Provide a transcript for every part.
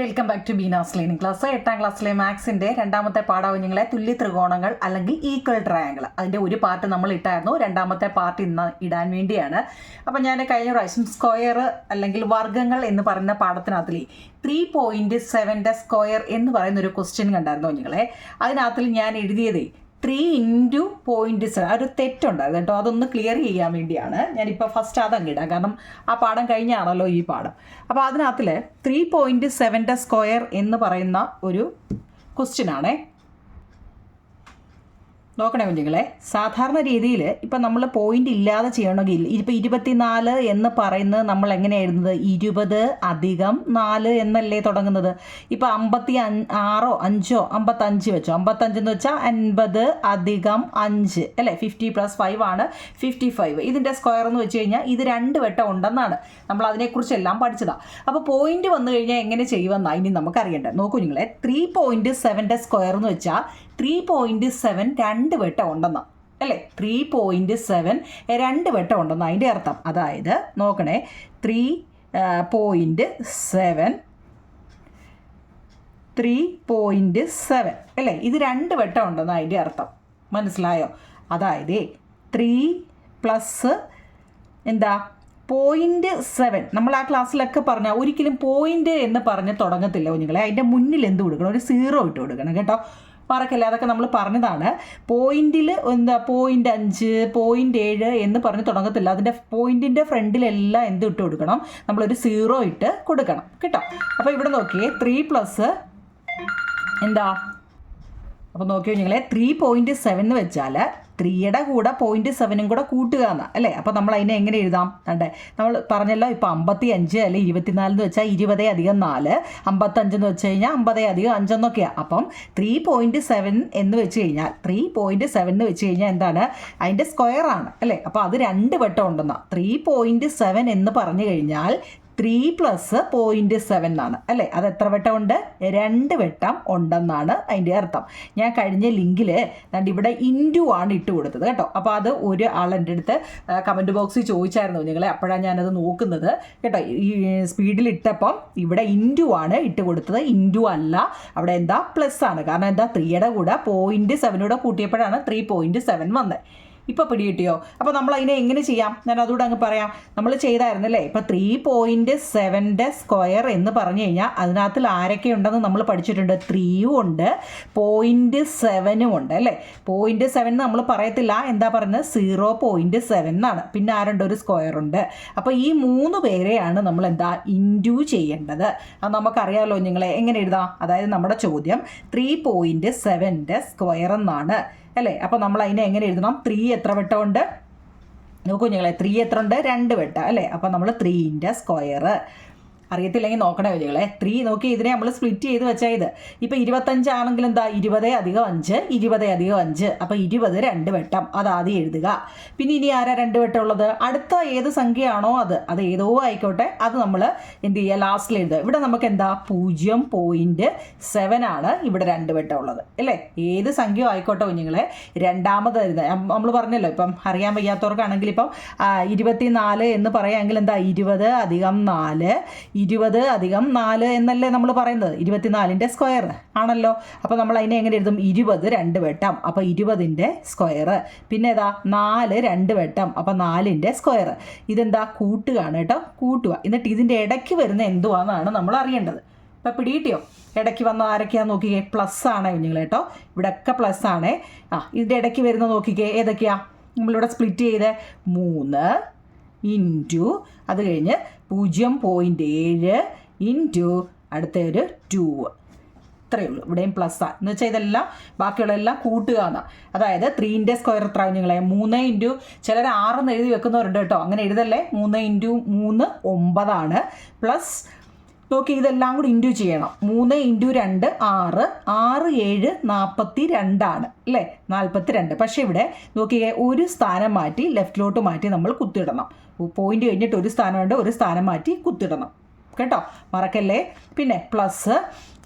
Welcome back to Beena's learning class എട്ടാം ക്ലാസ്സിലെ മാത്സിന്റെ രണ്ടാമത്തെ പാഠം കുഞ്ഞുങ്ങളെ തുല്യ ത്രികോണങ്ങൾ അല്ലെങ്കിൽ ഈക്വൽ ട്രയാങ്കിൾ അതിന്റെ ഒരു പാർട്ട് നമ്മൾ ഇട്ടായിരുന്നു. രണ്ടാമത്തെ പാർട്ട് ഇന്ന് ഇടാൻ വേണ്ടിയാണ്. അപ്പോൾ ഞാൻ കഴിഞ്ഞ പ്രാവശ്യം സ്ക്വയർ അല്ലെങ്കിൽ വർഗങ്ങൾ എന്ന് പറയുന്ന പാഠത്തിനകത്തിൽ ത്രീ പോയിന്റ് സെവന്റെ സ്ക്വയർ എന്ന് പറയുന്ന ഒരു ക്വസ്റ്റ്യൻ കണ്ടായിരുന്നു കുഞ്ഞുങ്ങളെ. അതിനകത്തിൽ ഞാൻ എഴുതിയതേ ത്രീ ഇന്റു പോയിന്റ് സെവൻ ഒരു തെറ്റുണ്ടായിരുന്നു കേട്ടോ. അതൊന്ന് ക്ലിയർ ചെയ്യാൻ വേണ്ടിയാണ് ഞാനിപ്പോൾ ഫസ്റ്റ് അതങ്ങ് ഇടാം. കാരണം ആ പാഠം കഴിഞ്ഞാണല്ലോ ഈ പാഠം. അപ്പോൾ അതിനകത്തിൽ ത്രീ പോയിന്റ് സെവന്റെ സ്ക്വയർ എന്ന് പറയുന്ന ഒരു ക്വസ്റ്റ്യൻ ആണേ. നോക്കണേ കുഞ്ഞുങ്ങളെ സാധാരണ രീതിയിൽ ഇപ്പം നമ്മൾ പോയിന്റ് ഇല്ലാതെ ചെയ്യണമെങ്കിൽ ഇപ്പം ഇരുപത്തിനാല് എന്ന് പറയുന്നത് നമ്മൾ എങ്ങനെയായിരുന്നത്? ഇരുപത് അധികം നാല് എന്നല്ലേ തുടങ്ങുന്നത്? ഇപ്പം അമ്പത്തി ആറോ അഞ്ചോ അമ്പത്തഞ്ച് വെച്ചോ? അമ്പത്തഞ്ചെന്ന് വെച്ചാൽ അൻപത് അധികം അഞ്ച് അല്ലേ? ഫിഫ്റ്റി പ്ലസ് ഫൈവ് ആണ് ഫിഫ്റ്റി ഫൈവ് ഇതിന്റെ സ്ക്വയർ എന്ന് വെച്ച് കഴിഞ്ഞാൽ ഇത് രണ്ട് വട്ടം ഉണ്ടെന്നാണ് നമ്മൾ അതിനെക്കുറിച്ചെല്ലാം പഠിച്ചതാണ് അപ്പോൾ പോയിന്റ് വന്നു കഴിഞ്ഞാൽ എങ്ങനെ ചെയ്യുമെന്നാണ് ഇനി നമുക്കറിയേണ്ടത്. നോക്കൂ നിങ്ങളെ ത്രീ പോയിന്റ് സെവന്റെ സ്ക്വയർ എന്ന് വെച്ചാൽ ത്രീ പോയിന്റ് സെവൻ രണ്ട് വട്ടം ഉണ്ടെന്ന്. അല്ലേ? ത്രീ പോയിന്റ് സെവൻ രണ്ട് വട്ടം ഉണ്ടെന്ന് അതിന്റെ അർത്ഥം. അതായത് നോക്കണേ three point seven three point seven അല്ലേ? ഇത് രണ്ട് വട്ടം ഉണ്ടെന്ന് അതിന്റെ അർത്ഥം. മനസ്സിലായോ? അതായത് ത്രീ പ്ലസ് എന്താ? പോയിന്റ് സെവൻ നമ്മൾ ആ ക്ലാസ്സിലൊക്കെ പറഞ്ഞാൽ ഒരിക്കലും പോയിന്റ് എന്ന് പറഞ്ഞ് തുടങ്ങത്തില്ല കുഞ്ഞുങ്ങളെ. അതിന്റെ മുന്നിൽ എന്ത് കൊടുക്കണം? ഒരു സീറോ ഇട്ട് കൊടുക്കണം കേട്ടോ. മറക്കല്ലേ അതൊക്കെ നമ്മൾ പറഞ്ഞതാണ്. പോയിന്റിൽ എന്താ പോയിന്റ് അഞ്ച് പോയിന്റ് ഏഴ് എന്ന് പറഞ്ഞ് തുടങ്ങത്തില്ല. അതിന്റെ പോയിന്റിന്റെ ഫ്രണ്ടിലെല്ലാം എന്ത് ഇട്ട് കൊടുക്കണം? നമ്മളൊരു സീറോ ഇട്ട് കൊടുക്കണം. കേട്ടോ? അപ്പോൾ ഇവിടെ നോക്കിയേ ത്രീ പ്ലസ് എന്താ അപ്പോൾ നോക്കിയോ നിങ്ങളെ ത്രീ പോയിന്റ് സെവൻ എന്ന് വെച്ചാൽ ത്രീയുടെ കൂടെ പോയിന്റ് സെവനും കൂടെ കൂട്ടുക എന്നാ അല്ലേ? അപ്പോൾ നമ്മൾ അതിനെ എങ്ങനെ എഴുതാം? കണ്ടേ? നമ്മൾ പറഞ്ഞല്ലോ ഇപ്പോൾ അമ്പത്തി അഞ്ച് അല്ലെ ഇരുപത്തിനാല് എന്ന് വെച്ചാൽ ഇരുപതേ അധികം നാല് അമ്പത്തഞ്ചെന്ന് വെച്ച് കഴിഞ്ഞാൽ അമ്പതേ അധികം അഞ്ചെന്നൊക്കെയാണ് അപ്പം ത്രീ പോയിന്റ് സെവൻ എന്ന് വെച്ച് കഴിഞ്ഞാൽ ത്രീ പോയിന്റ് സെവൻ എന്ന് വെച്ച് കഴിഞ്ഞാൽ എന്താണ്? അതിന്റെ സ്ക്വയർ ആണ് അല്ലേ? അപ്പോൾ അത് രണ്ട് വട്ടം ഉണ്ടെന്നാണ് ത്രീ പോയിന്റ് സെവൻ എന്ന് പറഞ്ഞു കഴിഞ്ഞാൽ ത്രീ പ്ലസ് പോയിന്റ് സെവൻ എന്നാണ് അല്ലേ? അത് എത്ര വട്ടം ഉണ്ട്? രണ്ട് വട്ടം ഉണ്ടെന്നാണ് അതിന്റെ അർത്ഥം. ഞാൻ കഴിഞ്ഞ ലിങ്കിൽ ഇവിടെ ഇന്റു ആണ് ഇട്ട് കൊടുത്തത് കേട്ടോ. അപ്പോൾ അത് ഒരു ആൾ എന്റെ അടുത്ത് കമന്റ് ബോക്സിൽ ചോദിച്ചായിരുന്നു നിങ്ങളെ. അപ്പോഴാണ് ഞാനത് നോക്കുന്നത് കേട്ടോ. ഈ സ്പീഡിൽ ഇട്ടപ്പം ഇവിടെ ഇന്റു ആണ് ഇട്ട് കൊടുത്തത്. ഇന്റു അല്ല. അവിടെ എന്താ? പ്ലസ് ആണ്. കാരണം എന്താ? ത്രീയുടെ കൂടെ പോയിന്റ് സെവനൂടെ കൂട്ടിയപ്പോഴാണ് ത്രീ പോയിന്റ് സെവൻ വന്നത് ഇപ്പോൾ പിടികിട്ടിയോ? അപ്പോൾ നമ്മൾ അതിനെ എങ്ങനെ ചെയ്യാം? ഞാൻ അതുകൂടെ അങ്ങ് പറയാം. നമ്മൾ ചെയ്തായിരുന്നല്ലേ? ഇപ്പോൾ ത്രീ പോയിന്റ് സെവന്റെ സ്ക്വയർ എന്ന് പറഞ്ഞു കഴിഞ്ഞാൽ അതിനകത്തിൽ ആരൊക്കെ ഉണ്ടെന്ന് നമ്മൾ പഠിച്ചിട്ടുണ്ട്? ത്രീയും ഉണ്ട് പോയിന്റ് സെവനും ഉണ്ട് അല്ലേ? പോയിന്റ് സെവൻ നമ്മൾ പറയത്തില്ല. എന്താ പറയുന്നത്? സീറോ പോയിന്റ് സെവൻ എന്നാണ്. പിന്നെ ആരുണ്ട്? ഒരു സ്ക്വയർ ഉണ്ട്. അപ്പോൾ ഈ മൂന്ന് പേരെയാണ് നമ്മൾ എന്താ ഇന്റു ചെയ്യേണ്ടത്. അത് നമുക്കറിയാമല്ലോ നിങ്ങളെ. എങ്ങനെ എഴുതാം? അതായത് നമ്മുടെ ചോദ്യം ത്രീ പോയിന്റ് സെവന്റെ സ്ക്വയർ എന്നാണ്. അല്ലേ? അപ്പോൾ നമ്മൾ അതിനെ എങ്ങനെ എഴുതണം? ത്രീ എത്ര വട്ടമുണ്ട്? നോക്കൂ ഞങ്ങളെ ത്രീ എത്ര ഉണ്ട്? രണ്ട് വട്ടം അല്ലേ? അപ്പോൾ നമ്മൾ ത്രീന്റെ സ്ക്വയർ അറിയത്തില്ലെങ്കിൽ നോക്കണേ കുഞ്ഞുങ്ങളെ ത്രീ നോക്കി ഇതിനെ നമ്മൾ സ്പ്ലിറ്റ് ചെയ്ത് വെച്ചാൽ ഇത്. ഇപ്പം ഇരുപത്തഞ്ചാണെങ്കിൽ എന്താ? ഇരുപത് അധികം അഞ്ച് ഇരുപത് അധികം അഞ്ച്. അപ്പോൾ ഇരുപത് രണ്ട് വെട്ടം. ആദ്യം എഴുതുക. പിന്നെ ഇനി ആരാ രണ്ട് വെട്ടം ഉള്ളത്? അടുത്ത ഏത് സംഖ്യയാണോ അത്. അത് ഏതോ ആയിക്കോട്ടെ. അത് നമ്മൾ എന്ത് ചെയ്യുക? ലാസ്റ്റിൽ എഴുതുക. ഇവിടെ നമുക്ക് എന്താ? പൂജ്യം പോയിന്റ് സെവൻ ആണ് ഇവിടെ രണ്ട് വെട്ടം ഉള്ളത്. അല്ലേ? ഏത് സംഖ്യ ആയിക്കോട്ടെ കുഞ്ഞുങ്ങളെ. രണ്ടാമത് എഴുതുക. നമ്മൾ പറഞ്ഞല്ലോ ഇപ്പം അറിയാൻ വയ്യാത്തവർക്കാണെങ്കിൽ ഇപ്പം ഇരുപത്തിനാല് എന്ന് പറയുകയാണെങ്കിൽ എന്താ? ഇരുപത് അധികം നാല്. ഇരുപത് അധികം നാല് എന്നല്ലേ നമ്മൾ പറയുന്നത്? ഇരുപത്തിനാലിന്റെ സ്ക്വയർ ആണല്ലോ. അപ്പോൾ നമ്മൾ അതിനെ എങ്ങനെ എഴുതും? ഇരുപത് രണ്ട് വെട്ടം. അപ്പോൾ ഇരുപതിന്റെ സ്ക്വയർ പിന്നെ ഏതാ? നാല് രണ്ട് വെട്ടം. അപ്പോൾ നാലിന്റെ സ്ക്വയർ ഇതെന്താ? കൂട്ടുകയാണ് കേട്ടോ. കൂട്ടുക. എന്നിട്ട് ഇതിന്റെ ഇടയ്ക്ക് വരുന്ന എന്തുവാണെന്നാണ് നമ്മൾ അറിയേണ്ടത്. ഇപ്പം പിടിയിട്ടിയോ ഇടയ്ക്ക് വന്ന ആരൊക്കെയാണെന്ന് നോക്കിക്കേ? പ്ലസ് ആണേ കുഞ്ഞുങ്ങൾ കേട്ടോ. ഇവിടെയൊക്കെ പ്ലസ് ആണേ. ആ ഇതിന്റെ ഇടയ്ക്ക് വരുന്ന നോക്കിക്കേ. ഏതൊക്കെയാ? നമ്മളിവിടെ സ്പ്ലിറ്റ് ചെയ്ത്. മൂന്ന് ഇന്റു അത് കഴിഞ്ഞ് പൂജ്യം പോയിന്റ് ഏഴ് ഇന്റു അടുത്ത ഒരു ടു ഇത്രയേ ഉള്ളൂ. ഇവിടെയും പ്ലസ് ആണ് എന്ന് വെച്ചാൽ ഇതെല്ലാം ബാക്കിയുള്ളതെല്ലാം കൂട്ടുക എന്നാണ് അതായത് ത്രീന്റെ സ്ക്വയർ എത്ര നിങ്ങളെ മൂന്ന് ഇന്റു ചിലർ ആറെന്ന് എഴുതി വെക്കുന്നവരുണ്ട് കേട്ടോ. അങ്ങനെ എഴുതല്ലേ? മൂന്ന് ഇന്റു മൂന്ന് ഒമ്പതാണ്. പ്ലസ് നോക്കി ഇതെല്ലാം കൂടി ഇന്റു ചെയ്യണം. മൂന്ന് ഇന്റു രണ്ട് ആറ്. ആറ് ഏഴ് നാൽപ്പത്തി രണ്ടാണ് അല്ലേ? നാൽപ്പത്തി രണ്ട് പക്ഷേ ഇവിടെ നോക്കിയേ ഒരു സ്ഥാനം മാറ്റി ലെഫ്റ്റിലോട്ട് മാറ്റി നമ്മൾ കുത്തിയിടണം. പോയിന്റ് കഴിഞ്ഞിട്ട് ഒരു സ്ഥാനം ഉണ്ട് ഒരു സ്ഥാനം മാറ്റി കുത്തിടണം. കേട്ടോ? മറക്കല്ലേ? പിന്നെ പ്ലസ്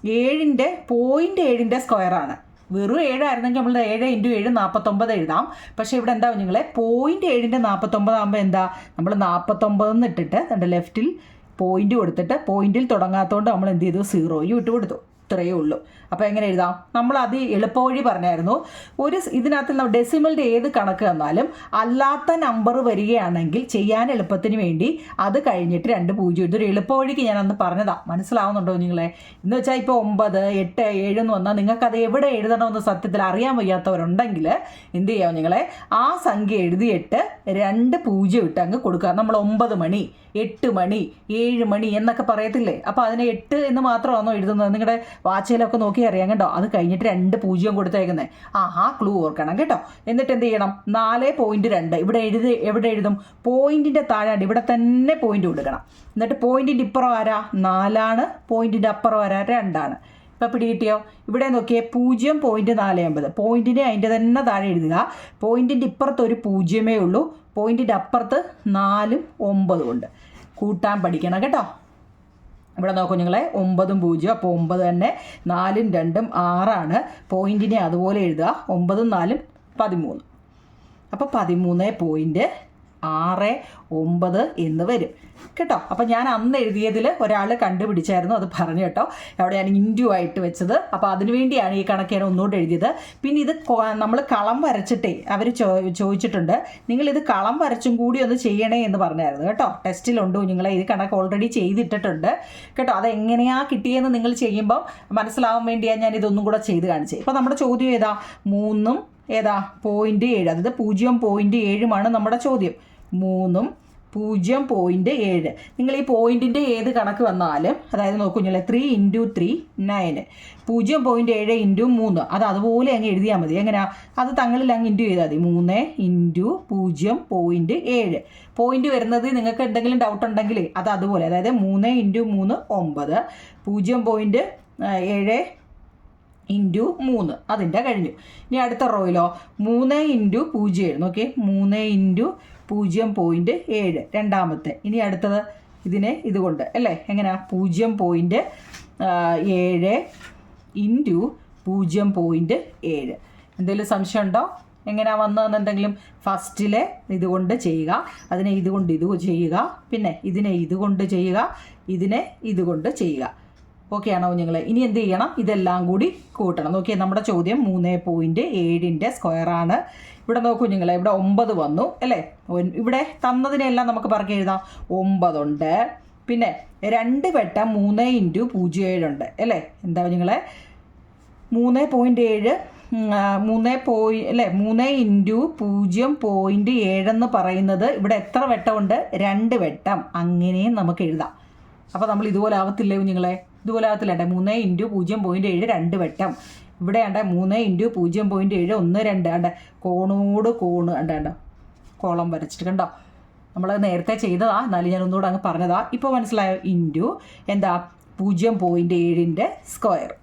ഏഴിന്റെ പോയിന്റ് ഏഴിന്റെ സ്ക്വയറാണ് വെറും ഏഴായിരുന്നെങ്കിൽ നമ്മൾ ഏഴ് ഇന്റു ഏഴ് നാൽപ്പത്തൊമ്പത് എഴുതാം. പക്ഷേ ഇവിടെ എന്താ നിങ്ങളെ? പോയിന്റ് ഏഴിന്റെ നാൽപ്പത്തൊമ്പത് ആകുമ്പോൾ എന്താ? നമ്മൾ നാൽപ്പത്തൊമ്പത് എന്ന് ഇട്ടിട്ട് നമ്മുടെ ലെഫ്റ്റിൽ പോയിന്റ് കൊടുത്തിട്ട് പോയിന്റിൽ തുടങ്ങാത്തതുകൊണ്ട് നമ്മൾ എന്ത് ചെയ്തു? സീറോയും ഇട്ട് കൊടുത്തു. ഇത്രയേ ഉള്ളൂ. അപ്പോൾ എങ്ങനെ എഴുതാം? നമ്മൾ അത് എളുപ്പവഴി പറഞ്ഞായിരുന്നു. ഒരു ഇതിനകത്ത് ഇതിനകത്ത് ഡെസിമലിന്റെ ഏത് കണക്ക് തന്നാലും അല്ലാത്ത നമ്പർ വരികയാണെങ്കിൽ ചെയ്യാൻ എളുപ്പത്തിന് വേണ്ടി അത് കഴിഞ്ഞിട്ട് രണ്ട് പൂജ്യം ഇതൊരു എളുപ്പവഴിക്ക് ഞാൻ അന്ന് പറഞ്ഞതാ. മനസ്സിലാവുന്നുണ്ടോ നിങ്ങളെ? എന്ന് വെച്ചാൽ ഇപ്പോൾ ഒമ്പത് എട്ട് ഏഴ് എന്ന് വന്നാൽ അത് എവിടെ എഴുതണമെന്ന് സത്യത്തിൽ അറിയാൻ വയ്യാത്തവരുണ്ടെങ്കിൽ എന്ത് ചെയ്യാം നിങ്ങളെ? ആ സംഖ്യ എഴുതിയിട്ട് രണ്ട് പൂജ്യം ഇട്ട് അങ്ങ് കൊടുക്കുക. നമ്മൾ ഒമ്പത് മണി എട്ട് മണി ഏഴ് മണി എന്നൊക്കെ പറയത്തില്ലേ? അപ്പോൾ അതിനെ എട്ട് എന്ന് മാത്രമാണോ എഴുതുന്നത്? നിങ്ങളുടെ വാച്ചയിലൊക്കെ നോക്കി അറിയാം കേട്ടോ. അത് കഴിഞ്ഞിട്ട് രണ്ട് പൂജ്യം കൊടുത്തേക്കുന്നത് ആ ആ ക്ലൂ ഓർക്കണം കേട്ടോ. എന്നിട്ട് എന്ത് ചെയ്യണം? നാല് പോയിന്റ് രണ്ട്. ഇവിടെ എഴുതി എവിടെ എഴുതും? പോയിന്റിന്റെ താഴെ ഇവിടെ തന്നെ പോയിന്റ് കൊടുക്കണം. എന്നിട്ട് പോയിന്റിന്റെ ഇപ്പുറം ആരാ? നാലാണ്. പോയിന്റിന്റെ അപ്പുറം ആരാ? രണ്ടാണ്. ഇപ്പം പിടികിട്ടിയോ ഇവിടെ നോക്കിയേ പൂജ്യം പോയിന്റ് നാല് അമ്പത്. പോയിന്റിനെ അതിന്റെ തന്നെ താഴെ എഴുതുക. പോയിന്റിന്റെ ഇപ്പുറത്ത് ഒരു പൂജ്യമേ ഉള്ളൂ. പോയിന്റിന്റെ അപ്പുറത്ത് നാലും ഒമ്പതും ഉണ്ട്. കൂട്ടാൻ പഠിക്കണം കേട്ടോ. ഇവിടെ നോക്കൂ നിങ്ങളെ ഒമ്പതും പൂജ്യം അപ്പോൾ ഒമ്പത് തന്നെ നാലും രണ്ടും ആറാണ്. പോയിന്റിനെ അതുപോലെ എഴുതുക ഒമ്പതും നാലും പതിമൂന്ന്. അപ്പോൾ പതിമൂന്ന് പോയിന്റ് ആറ് ഒമ്പത് എന്ന് വരും. കേട്ടോ? അപ്പോൾ ഞാൻ അന്ന് എഴുതിയതിൽ ഒരാൾ കണ്ടുപിടിച്ചായിരുന്നു അത് പറഞ്ഞു കേട്ടോ. അവിടെ ഞാൻ ഇൻഡ്യൂ ആയിട്ട് വെച്ചത്. അപ്പോൾ അതിനുവേണ്ടിയാണ് ഈ കണക്ക് ഞാൻ ഒന്നുകൂടെ എഴുതിയത്. പിന്നെ ഇത് നമ്മൾ കളം വരച്ചിട്ടേ അവർ ചോദിച്ചിട്ടുണ്ട്. നിങ്ങൾ ഇത് കളം വരച്ചും കൂടി ഒന്ന് ചെയ്യണേ എന്ന് പറഞ്ഞായിരുന്നു കേട്ടോ. ടെസ്റ്റിലുണ്ട് നിങ്ങളെ? ഈ കണക്ക് ഓൾറെഡി ചെയ്തിട്ടിട്ടുണ്ട്. കേട്ടോ? അത് എങ്ങനെയാ കിട്ടിയെന്ന് നിങ്ങൾ ചെയ്യുമ്പോൾ മനസ്സിലാവാൻ വേണ്ടിയാണ് ഞാൻ ഇതൊന്നും കൂടെ ചെയ്ത് കാണിച്ചത് ഇപ്പോൾ നമ്മുടെ ചോദ്യം ഏതാ? മൂന്നും ഏതാ? പോയിന്റ് ഏഴ്. അതായത് പൂജ്യം പോയിന്റ് ഏഴുമാണ് നമ്മുടെ ചോദ്യം. മൂന്നും പൂജ്യം പോയിന്റ് ഏഴ്. നിങ്ങൾ ഈ പോയിന്റിന്റെ ഏത് കണക്ക് വന്നാലും അതായത് നോക്കൂ ത്രീ ഇന്റു ത്രീ നയൻ പൂജ്യം പോയിന്റ് ഏഴ് ഇന്റു മൂന്ന്. അത് അതുപോലെ അങ്ങ് എഴുതിയാൽ മതി. എങ്ങനെയാ അത് തങ്ങളിൽ അങ്ങ് ഇന്റു ചെയ്താൽ മതി. മൂന്ന് ഇന്റു പൂജ്യം പോയിന്റ് ഏഴ്. പോയിന്റ് വരുന്നത് നിങ്ങൾക്ക് എന്തെങ്കിലും ഡൗട്ട് ഉണ്ടെങ്കിൽ അത് അതുപോലെ. അതായത് മൂന്ന് ഇന്റു മൂന്ന് ഒമ്പത്. പൂജ്യം പോയിന്റ് ഏഴ് ഇന്റു മൂന്ന്. അതിന്റെ കഴിഞ്ഞു. ഇനി അടുത്ത റോയിലോ? മൂന്ന് ഇന്റു പൂജ്യം ഏഴ് നോക്കിയേ മൂന്ന് ഇന്റു പൂജ്യം പോയിന്റ് ഏഴ്. രണ്ടാമത്തെ. ഇനി അടുത്തത് ഇതിനെ ഇതുകൊണ്ട് അല്ലേ? എങ്ങനെയാ പൂജ്യം പോയിന്റ് ഏഴ് ഇന്റു പൂജ്യം പോയിന്റ് ഏഴ്. എന്തെങ്കിലും സംശയം ഉണ്ടോ? എങ്ങനെയാ വന്നതെന്ന് എന്തെങ്കിലും ഫസ്റ്റിലെ ഇതുകൊണ്ട് ചെയ്യുക അതിനെ ഇതുകൊണ്ട് ഇത് ചെയ്യുക പിന്നെ ഇതിനെ ഇതുകൊണ്ട് ചെയ്യുക ഇതിനെ ഇതുകൊണ്ട് ചെയ്യുക. ഓക്കെ ആണോ നിങ്ങൾ ഇനി എന്ത് ചെയ്യണം? ഇതെല്ലാം കൂടി കൂട്ടണം. നോക്കിയാൽ നമ്മുടെ ചോദ്യം മൂന്ന് പോയിന്റ് ഏഴിന്റെ സ്ക്വയറാണ് ഇവിടെ നോക്കൂ നിങ്ങൾ ഇവിടെ ഒമ്പത് വന്നു അല്ലേ? ഇവിടെ തന്നതിനെല്ലാം നമുക്ക് പറഞ്ഞു എഴുതാം. ഒമ്പതുണ്ട്. പിന്നെ രണ്ട് വെട്ടം മൂന്ന് ഇന്റു പൂജ്യം ഏഴുണ്ട് അല്ലേ? എന്താ നിങ്ങളെ മൂന്ന് പോയിന്റ് ഏഴ് മൂന്ന് പോയി അല്ലേ? മൂന്ന് ഇന്റു പൂജ്യം പോയിന്റ് ഏഴെന്ന് പറയുന്നത് ഇവിടെ എത്ര വെട്ടമുണ്ട്? രണ്ട് വെട്ടം. അങ്ങനെയും നമുക്ക് എഴുതാം. അപ്പോൾ നമ്മൾ ഇതുപോലെ ആവത്തില്ലേ കുഞ്ഞുങ്ങളെ? ആവത്തില്ല മൂന്ന് ഇന്റു പൂജ്യം പോയിന്റ് ഏഴ് രണ്ട് വെട്ടം. ഇവിടെ ഉണ്ട് മൂന്ന് ഇന്റു പൂജ്യം പോയിന്റ് ഏഴ് ഒന്ന് രണ്ട്. ഉണ്ട് കോണോട് കോണ്. ഉണ്ട് കോളം വരച്ചിട്ട് കണ്ടോ? നമ്മൾ നേരത്തെ ചെയ്തതാ. എന്നാലും ഞാൻ ഒന്നുകൂടെ അങ്ങ് പറഞ്ഞതാ. ഇപ്പോൾ മനസ്സിലായോ? ഇന്റു എന്താ? പൂജ്യം പോയിന്റ് ഏഴിന്റെ സ്ക്വയർ.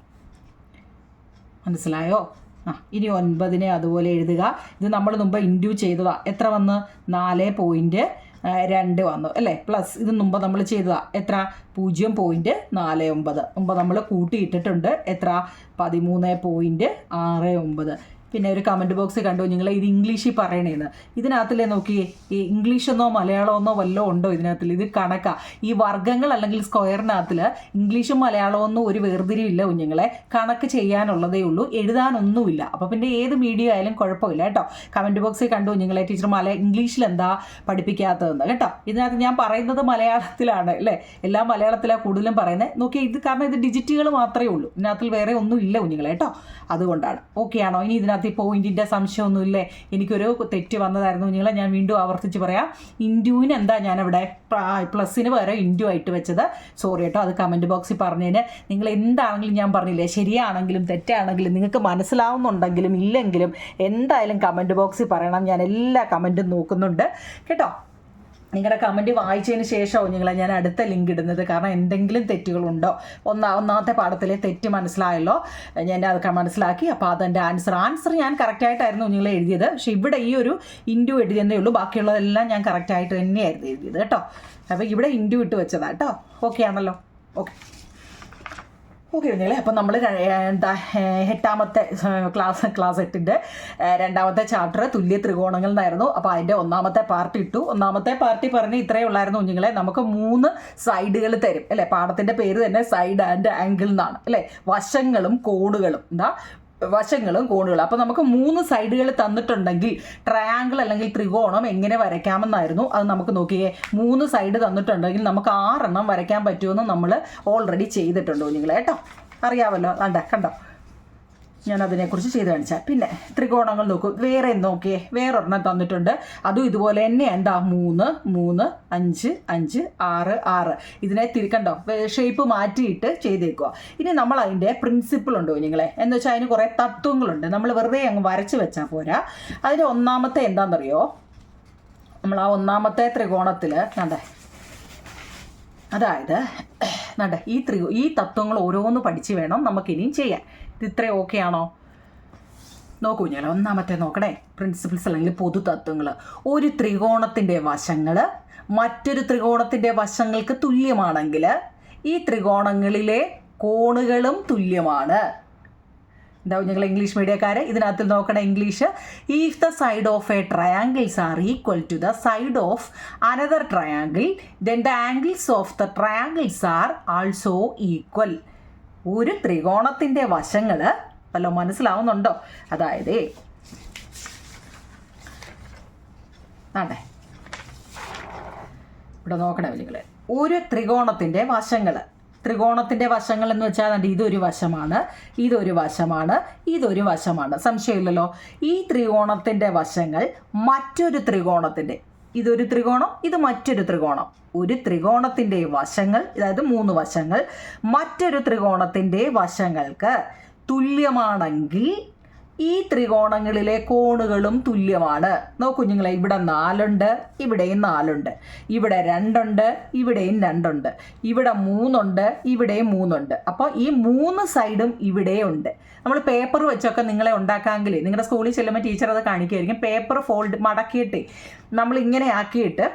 മനസ്സിലായോ? ആ ഇനി ഒൻപതിനെ അതുപോലെ എഴുതുക. ഇത് നമ്മൾ മുമ്പ് ഇന്റു ചെയ്തതാ. എത്ര വന്ന്? നാല് പോയിന്റ് രണ്ട് വന്നു. അല്ലേ? പ്ലസ് ഇത് മുമ്പ് നമ്മൾ ചെയ്തതാ. എത്ര? പൂജ്യം പോയിന്റ് നാല് ഒമ്പത്. മുമ്പ് നമ്മൾ കൂട്ടിയിട്ടിട്ടുണ്ട് എത്ര? പതിമൂന്ന് പോയിന്റ് ആറ് ഒമ്പത്. പിന്നെ ഒരു കമന്റ് ബോക്സ് കണ്ടു. നിങ്ങൾ ഇത് ഇംഗ്ലീഷിൽ പറയണേന്ന്. ഇതിനകത്തല്ലേ നോക്കി ഈ ഇംഗ്ലീഷെന്നോ മലയാളമെന്നോ വല്ലോ ഉണ്ടോ ഇതിനകത്തിൽ ഇത് കണക്കാ. ഈ വർഗങ്ങൾ അല്ലെങ്കിൽ സ്ക്വയറിനകത്തിൽ ഇംഗ്ലീഷും മലയാളമൊന്നും ഒരു വേർതിരിവില്ല കുഞ്ഞുങ്ങളെ. കണക്ക് ചെയ്യാനുള്ളതേ ഉള്ളൂ. എഴുതാനൊന്നുമില്ല. അപ്പോൾ പിന്നെ ഏത് മീഡിയ ആയാലും കുഴപ്പമില്ല കേട്ടോ. കമന്റ് ബോക്സിൽ കണ്ടു കുഞ്ഞുങ്ങളെ. ടീച്ചർ മല ഇംഗ്ലീഷിൽ എന്താ പഠിപ്പിക്കാത്തതെന്ന് കേട്ടോ. ഇതിനകത്ത് ഞാൻ പറയുന്നത് മലയാളത്തിലാണ് അല്ലേ? എല്ലാം മലയാളത്തിലാണ് കൂടുതലും പറയുന്നത് നോക്കി ഇത് കാരണം ഇത് ഡിജിറ്റുകൾ മാത്രമേ ഉള്ളൂ. ഇതിനകത്തിൽ വേറെ ഒന്നും ഇല്ല കുഞ്ഞുങ്ങളെ കേട്ടോ. അതുകൊണ്ടാണ്. ഓക്കെ ആണോ? ഇനി ഇതിനകത്ത് അതിനകത്ത് ഈ പോയിന്റിന്റെ സംശയമൊന്നുമില്ലേ? എനിക്കൊരു തെറ്റ് വന്നതായിരുന്നു. നിങ്ങളെ ഞാൻ വീണ്ടും ആവർത്തിച്ച് പറയാം. ഇൻഡ്യൂവിന് എന്താ അവിടെ പ്ലസ്സിന് പകരം ഇൻഡ്യൂ ആയിട്ട് വെച്ചത്? സോറി കേട്ടോ അത് കമന്റ് ബോക്സിൽ പറഞ്ഞതിന് നിങ്ങൾ എന്താണെങ്കിലും ഞാൻ പറഞ്ഞില്ലേ? ശരിയാണെങ്കിലും തെറ്റാണെങ്കിലും നിങ്ങൾക്ക് മനസ്സിലാവുന്നുണ്ടെങ്കിലും ഇല്ലെങ്കിലും എന്തായാലും കമന്റ് ബോക്സിൽ പറയണം. ഞാൻ എല്ലാ കമന്റും നോക്കുന്നുണ്ട്. കേട്ടോ? നിങ്ങളുടെ കമന്റ് വായിച്ചതിന് ശേഷമാണ് നിങ്ങളെ ഞാൻ അടുത്ത ലിങ്ക് ഇടുന്നത്? കാരണം എന്തെങ്കിലും തെറ്റുകളുണ്ടോ? ഒന്നാ ഒന്നാമത്തെ പാഠത്തിലെ തെറ്റ് മനസ്സിലായല്ലോ. ഞാൻ അത് മനസ്സിലാക്കി. അപ്പോൾ അതെന്റെ ആൻസർ ആൻസർ ഞാൻ കറക്റ്റായിട്ടായിരുന്നു നിങ്ങൾ എഴുതിയത്. പക്ഷേ ഇവിടെ ഈ ഒരു ഇൻഡു എഴുതിയതേ ഉള്ളൂ. ബാക്കിയുള്ളതെല്ലാം ഞാൻ കറക്റ്റായിട്ട് തന്നെയായിരുന്നു എഴുതിയത് കേട്ടോ. അപ്പോൾ ഇവിടെ ഇൻഡു ഇട്ട് വെച്ചതാണ് കേട്ടോ. ഓക്കെ ആണല്ലോ. ഓക്കെ ഓക്കെ കുഞ്ഞുങ്ങളെ അപ്പം നമ്മൾ എന്താ എട്ടാമത്തെ ക്ലാസ് ക്ലാസ് എട്ടിന്റെ രണ്ടാമത്തെ ചാപ്റ്റർ തുല്യ ത്രികോണങ്ങൾ എന്നായിരുന്നു. അപ്പോൾ അതിന്റെ ഒന്നാമത്തെ പാർട്ട് ഇട്ടു. ഒന്നാമത്തെ പാർട്ടി പറഞ്ഞ് ഇത്രയേ ഉള്ളായിരുന്നു കുഞ്ഞുങ്ങളെ. നമുക്ക് മൂന്ന് സൈഡുകൾ തരും. അല്ലേ? പാഠത്തിന്റെ പേര് തന്നെ സൈഡ് ആൻഡ് ആംഗിൾ എന്നാണ്. അല്ലേ? വശങ്ങളും കോണുകളും. എന്താ? വശങ്ങളും കോണുകളും. അപ്പോൾ നമുക്ക് മൂന്ന് സൈഡുകൾ തന്നിട്ടുണ്ടെങ്കിൽ ട്രയാങ്കിൾ അല്ലെങ്കിൽ ത്രികോണം എങ്ങനെ വരയ്ക്കാമെന്നായിരുന്നു. അത് നമുക്ക് നോക്കിയേ മൂന്ന് സൈഡ് തന്നിട്ടുണ്ടെങ്കിൽ നമുക്ക് ആറെണ്ണം വരയ്ക്കാൻ പറ്റുമെന്ന് നമ്മൾ ഓൾറെഡി ചെയ്തിട്ടുണ്ട് കുഞ്ഞുങ്ങളെ കേട്ടോ? അറിയാമല്ലോ അണ്ട കണ്ടോ? ഞാൻ അതിനെക്കുറിച്ച് ചെയ്ത് കാണിച്ചാൽ പിന്നെ ത്രികോണങ്ങൾ നോക്കും. വേറെ നോക്കിയേ. വേറൊരെണ്ണം തന്നിട്ടുണ്ട്. അതും ഇതുപോലെ തന്നെ എന്താ? മൂന്ന് മൂന്ന് അഞ്ച് അഞ്ച് ആറ് ആറ്. ഇതിനെ തിരിക്കണ്ടോ? ഷേപ്പ് മാറ്റിയിട്ട് ചെയ്തേക്കുക ഇനി നമ്മൾ അതിന്റെ പ്രിൻസിപ്പിൾ ഉണ്ടോ നിങ്ങളെ എന്ന് വെച്ചാൽ അതിന് കുറേ തത്വങ്ങളുണ്ട്. നമ്മൾ വെറുതെ അങ്ങ് വരച്ച് വെച്ചാൽ പോരാ. അതിന്റെ ഒന്നാമത്തെ എന്താണെന്നറിയോ നമ്മൾ ആ ഒന്നാമത്തെ ത്രികോണത്തിൽ കണ്ടേ? അതായത് നട ഈ ത്രി ഈ തത്വങ്ങൾ ഓരോന്ന് പഠിച്ച് വേണം നമുക്കിനിയും ചെയ്യാൻ. ഇത് ഇത്ര ഓക്കെ ആണോ? നോക്കൂ ഞാൻ ഒന്നാമത്തെ നോക്കണേ. പ്രിൻസിപ്പിൾസ് അല്ലെങ്കിൽ പൊതു തത്വങ്ങൾ. ഒരു ത്രികോണത്തിന്റെ വശങ്ങൾ മറ്റൊരു ത്രികോണത്തിന്റെ വശങ്ങൾക്ക് തുല്യമാണെങ്കിൽ ഈ ത്രികോണങ്ങളിലെ കോണുകളും തുല്യമാണ്. എന്താവും ഞങ്ങൾ ഇംഗ്ലീഷ് മീഡിയക്കാർ ഇതിനകത്ത് നോക്കണ English if the side of a triangles are equal to the side of another triangle then the angles of the triangles are also equal ഒരു ത്രികോണത്തിന്റെ വശങ്ങൾ വല്ലോ മനസ്സിലാവുന്നുണ്ടോ? അതായത് അതെ ഇവിടെ നോക്കണേ നിങ്ങൾ ഒരു ത്രികോണത്തിന്റെ വശങ്ങൾ ത്രികോണത്തിന്റെ വശങ്ങൾ എന്ന് വെച്ചാൽ ദാണ്ടെ ഇതൊരു വശമാണ് ഇതൊരു വശമാണ് ഇതൊരു വശമാണ്. സംശയമില്ലല്ലോ? ഈ ത്രികോണത്തിന്റെ വശങ്ങൾ മറ്റൊരു ത്രികോണത്തിന്റെ ഇതൊരു ത്രികോണം ഇത് മറ്റൊരു ത്രികോണം. ഒരു ത്രികോണത്തിന്റെ വശങ്ങൾ അതായത് മൂന്ന് വശങ്ങൾ മറ്റൊരു ത്രികോണത്തിന്റെ വശങ്ങൾക്ക് തുല്യമാണെങ്കിൽ ഈ ത്രികോണങ്ങളിലെ കോണുകളും തുല്യമാണ്. നോക്കൂ നിങ്ങൾ ഇവിടെ നാലുണ്ട് ഇവിടെയും നാലുണ്ട്. ഇവിടെ രണ്ടുണ്ട് ഇവിടെയും രണ്ടുണ്ട്. ഇവിടെ മൂന്നുണ്ട് ഇവിടെയും മൂന്നുണ്ട്. അപ്പോൾ ഈ മൂന്ന് സൈഡും ഇവിടെയുണ്ട് നമ്മൾ പേപ്പർ വെച്ചൊക്കെ നിങ്ങളെ ഉണ്ടാക്കാമെങ്കിൽ നിങ്ങളുടെ സ്കൂളിൽ ചെല്ലുമ്പോൾ ടീച്ചർ അത് കാണിക്കുമായിരിക്കും പേപ്പർ ഫോൾഡ് മടക്കിയിട്ട് നമ്മൾ ഇങ്ങനെ ആക്കിയിട്ട്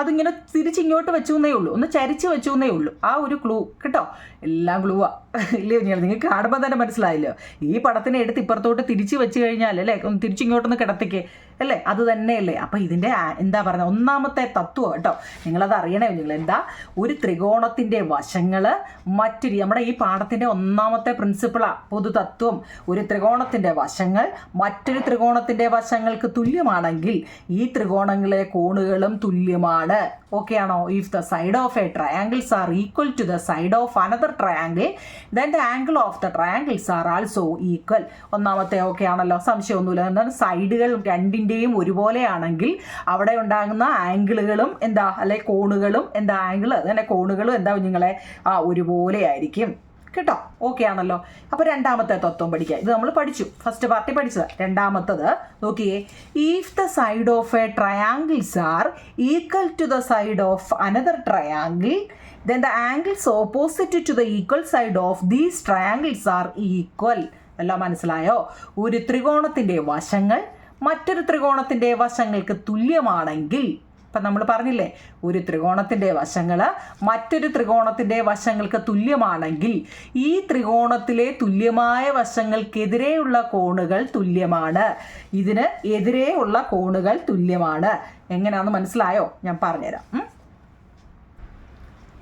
അതിങ്ങനെ തിരിച്ചിങ്ങോട്ട് വെച്ചു എന്നേ ഉള്ളൂ. ഒന്ന് ചരിച്ച് വെച്ചു എന്നേ ഉള്ളൂ. ആ ഒരു ക്ലൂ കേട്ടോ? എല്ലാം ഗ്ലൂവാ ഇല്ലേ ഞാൻ നിങ്ങൾക്ക് കാണുമ്പോൾ തന്നെ മനസ്സിലായില്ലോ? ഈ പടത്തിനെ എടുത്ത് ഇപ്പുറത്തോട്ട് തിരിച്ച് വെച്ച് കഴിഞ്ഞാൽ അല്ലേ? തിരിച്ചിങ്ങോട്ടൊന്ന് കിടത്തിക്ക്. അല്ലേ? അത് തന്നെയല്ലേ. അപ്പം ഇതിന്റെ എന്താ പറയുക ഒന്നാമത്തെ തത്വം കേട്ടോ. നിങ്ങളത് അറിയണേ നിങ്ങൾ എന്താ? ഒരു ത്രികോണത്തിന്റെ വശങ്ങൾ മറ്റൊരു നമ്മുടെ ഈ പാഠത്തിന്റെ ഒന്നാമത്തെ പ്രിൻസിപ്പിളാണ് പൊതുതത്വം. ഒരു ത്രികോണത്തിന്റെ വശങ്ങൾ മറ്റൊരു ത്രികോണത്തിന്റെ വശങ്ങൾക്ക് തുല്യമാണെങ്കിൽ ഈ ത്രികോണങ്ങളെ കോണുകളും തുല്യമാണ്. ഓക്കെ ആണോ? If the side of a triangles are equal to the side of another triangle then the angle of the triangles are also equal ഒന്നാമത്തെ ഓക്കെ ആണല്ലോ സംശയമൊന്നുമില്ല. എന്നാൽ സൈഡുകൾ രണ്ടിന്റെയും ഒരുപോലെയാണെങ്കിൽ അവിടെ ഉണ്ടാകുന്ന ആംഗിളുകളും എന്താ? അല്ലെ കോണുകളും എന്താ ആംഗിൾ അതന്നെ കോണുകളും എന്താ നിങ്ങളെ? ആ ഒരുപോലെ ആയിരിക്കും കേട്ടോ? ഓക്കെ ആണല്ലോ. അപ്പോൾ രണ്ടാമത്തെ തത്വം പഠിക്കുക ഇത് നമ്മൾ പഠിച്ചു. ഫസ്റ്റ് പാർട്ടി പഠിച്ചത്. രണ്ടാമത്തത് നോക്കിയേ. If the side of a triangles are equal to the side of another triangle then the angles opposite to the equal side of these triangles are equal എല്ലാം മനസ്സിലായോ? ഒരു ത്രികോണത്തിന്റെ വശങ്ങൾ മറ്റൊരു ത്രികോണത്തിന്റെ വശങ്ങൾക്ക് തുല്യമാണെങ്കിൽ ഇപ്പം നമ്മൾ പറഞ്ഞില്ലേ ഒരു ത്രികോണത്തിന്റെ വശങ്ങൾ മറ്റൊരു ത്രികോണത്തിന്റെ വശങ്ങൾക്ക് തുല്യമാണെങ്കിൽ ഈ ത്രികോണത്തിലെ തുല്യമായ വശങ്ങൾക്കെതിരെയുള്ള കോണുകൾ തുല്യമാണ്. ഇതിന് എതിരെയുള്ള കോണുകൾ തുല്യമാണ്. എങ്ങനെയാണെന്ന് മനസ്സിലായോ? ഞാൻ പറഞ്ഞുതരാം?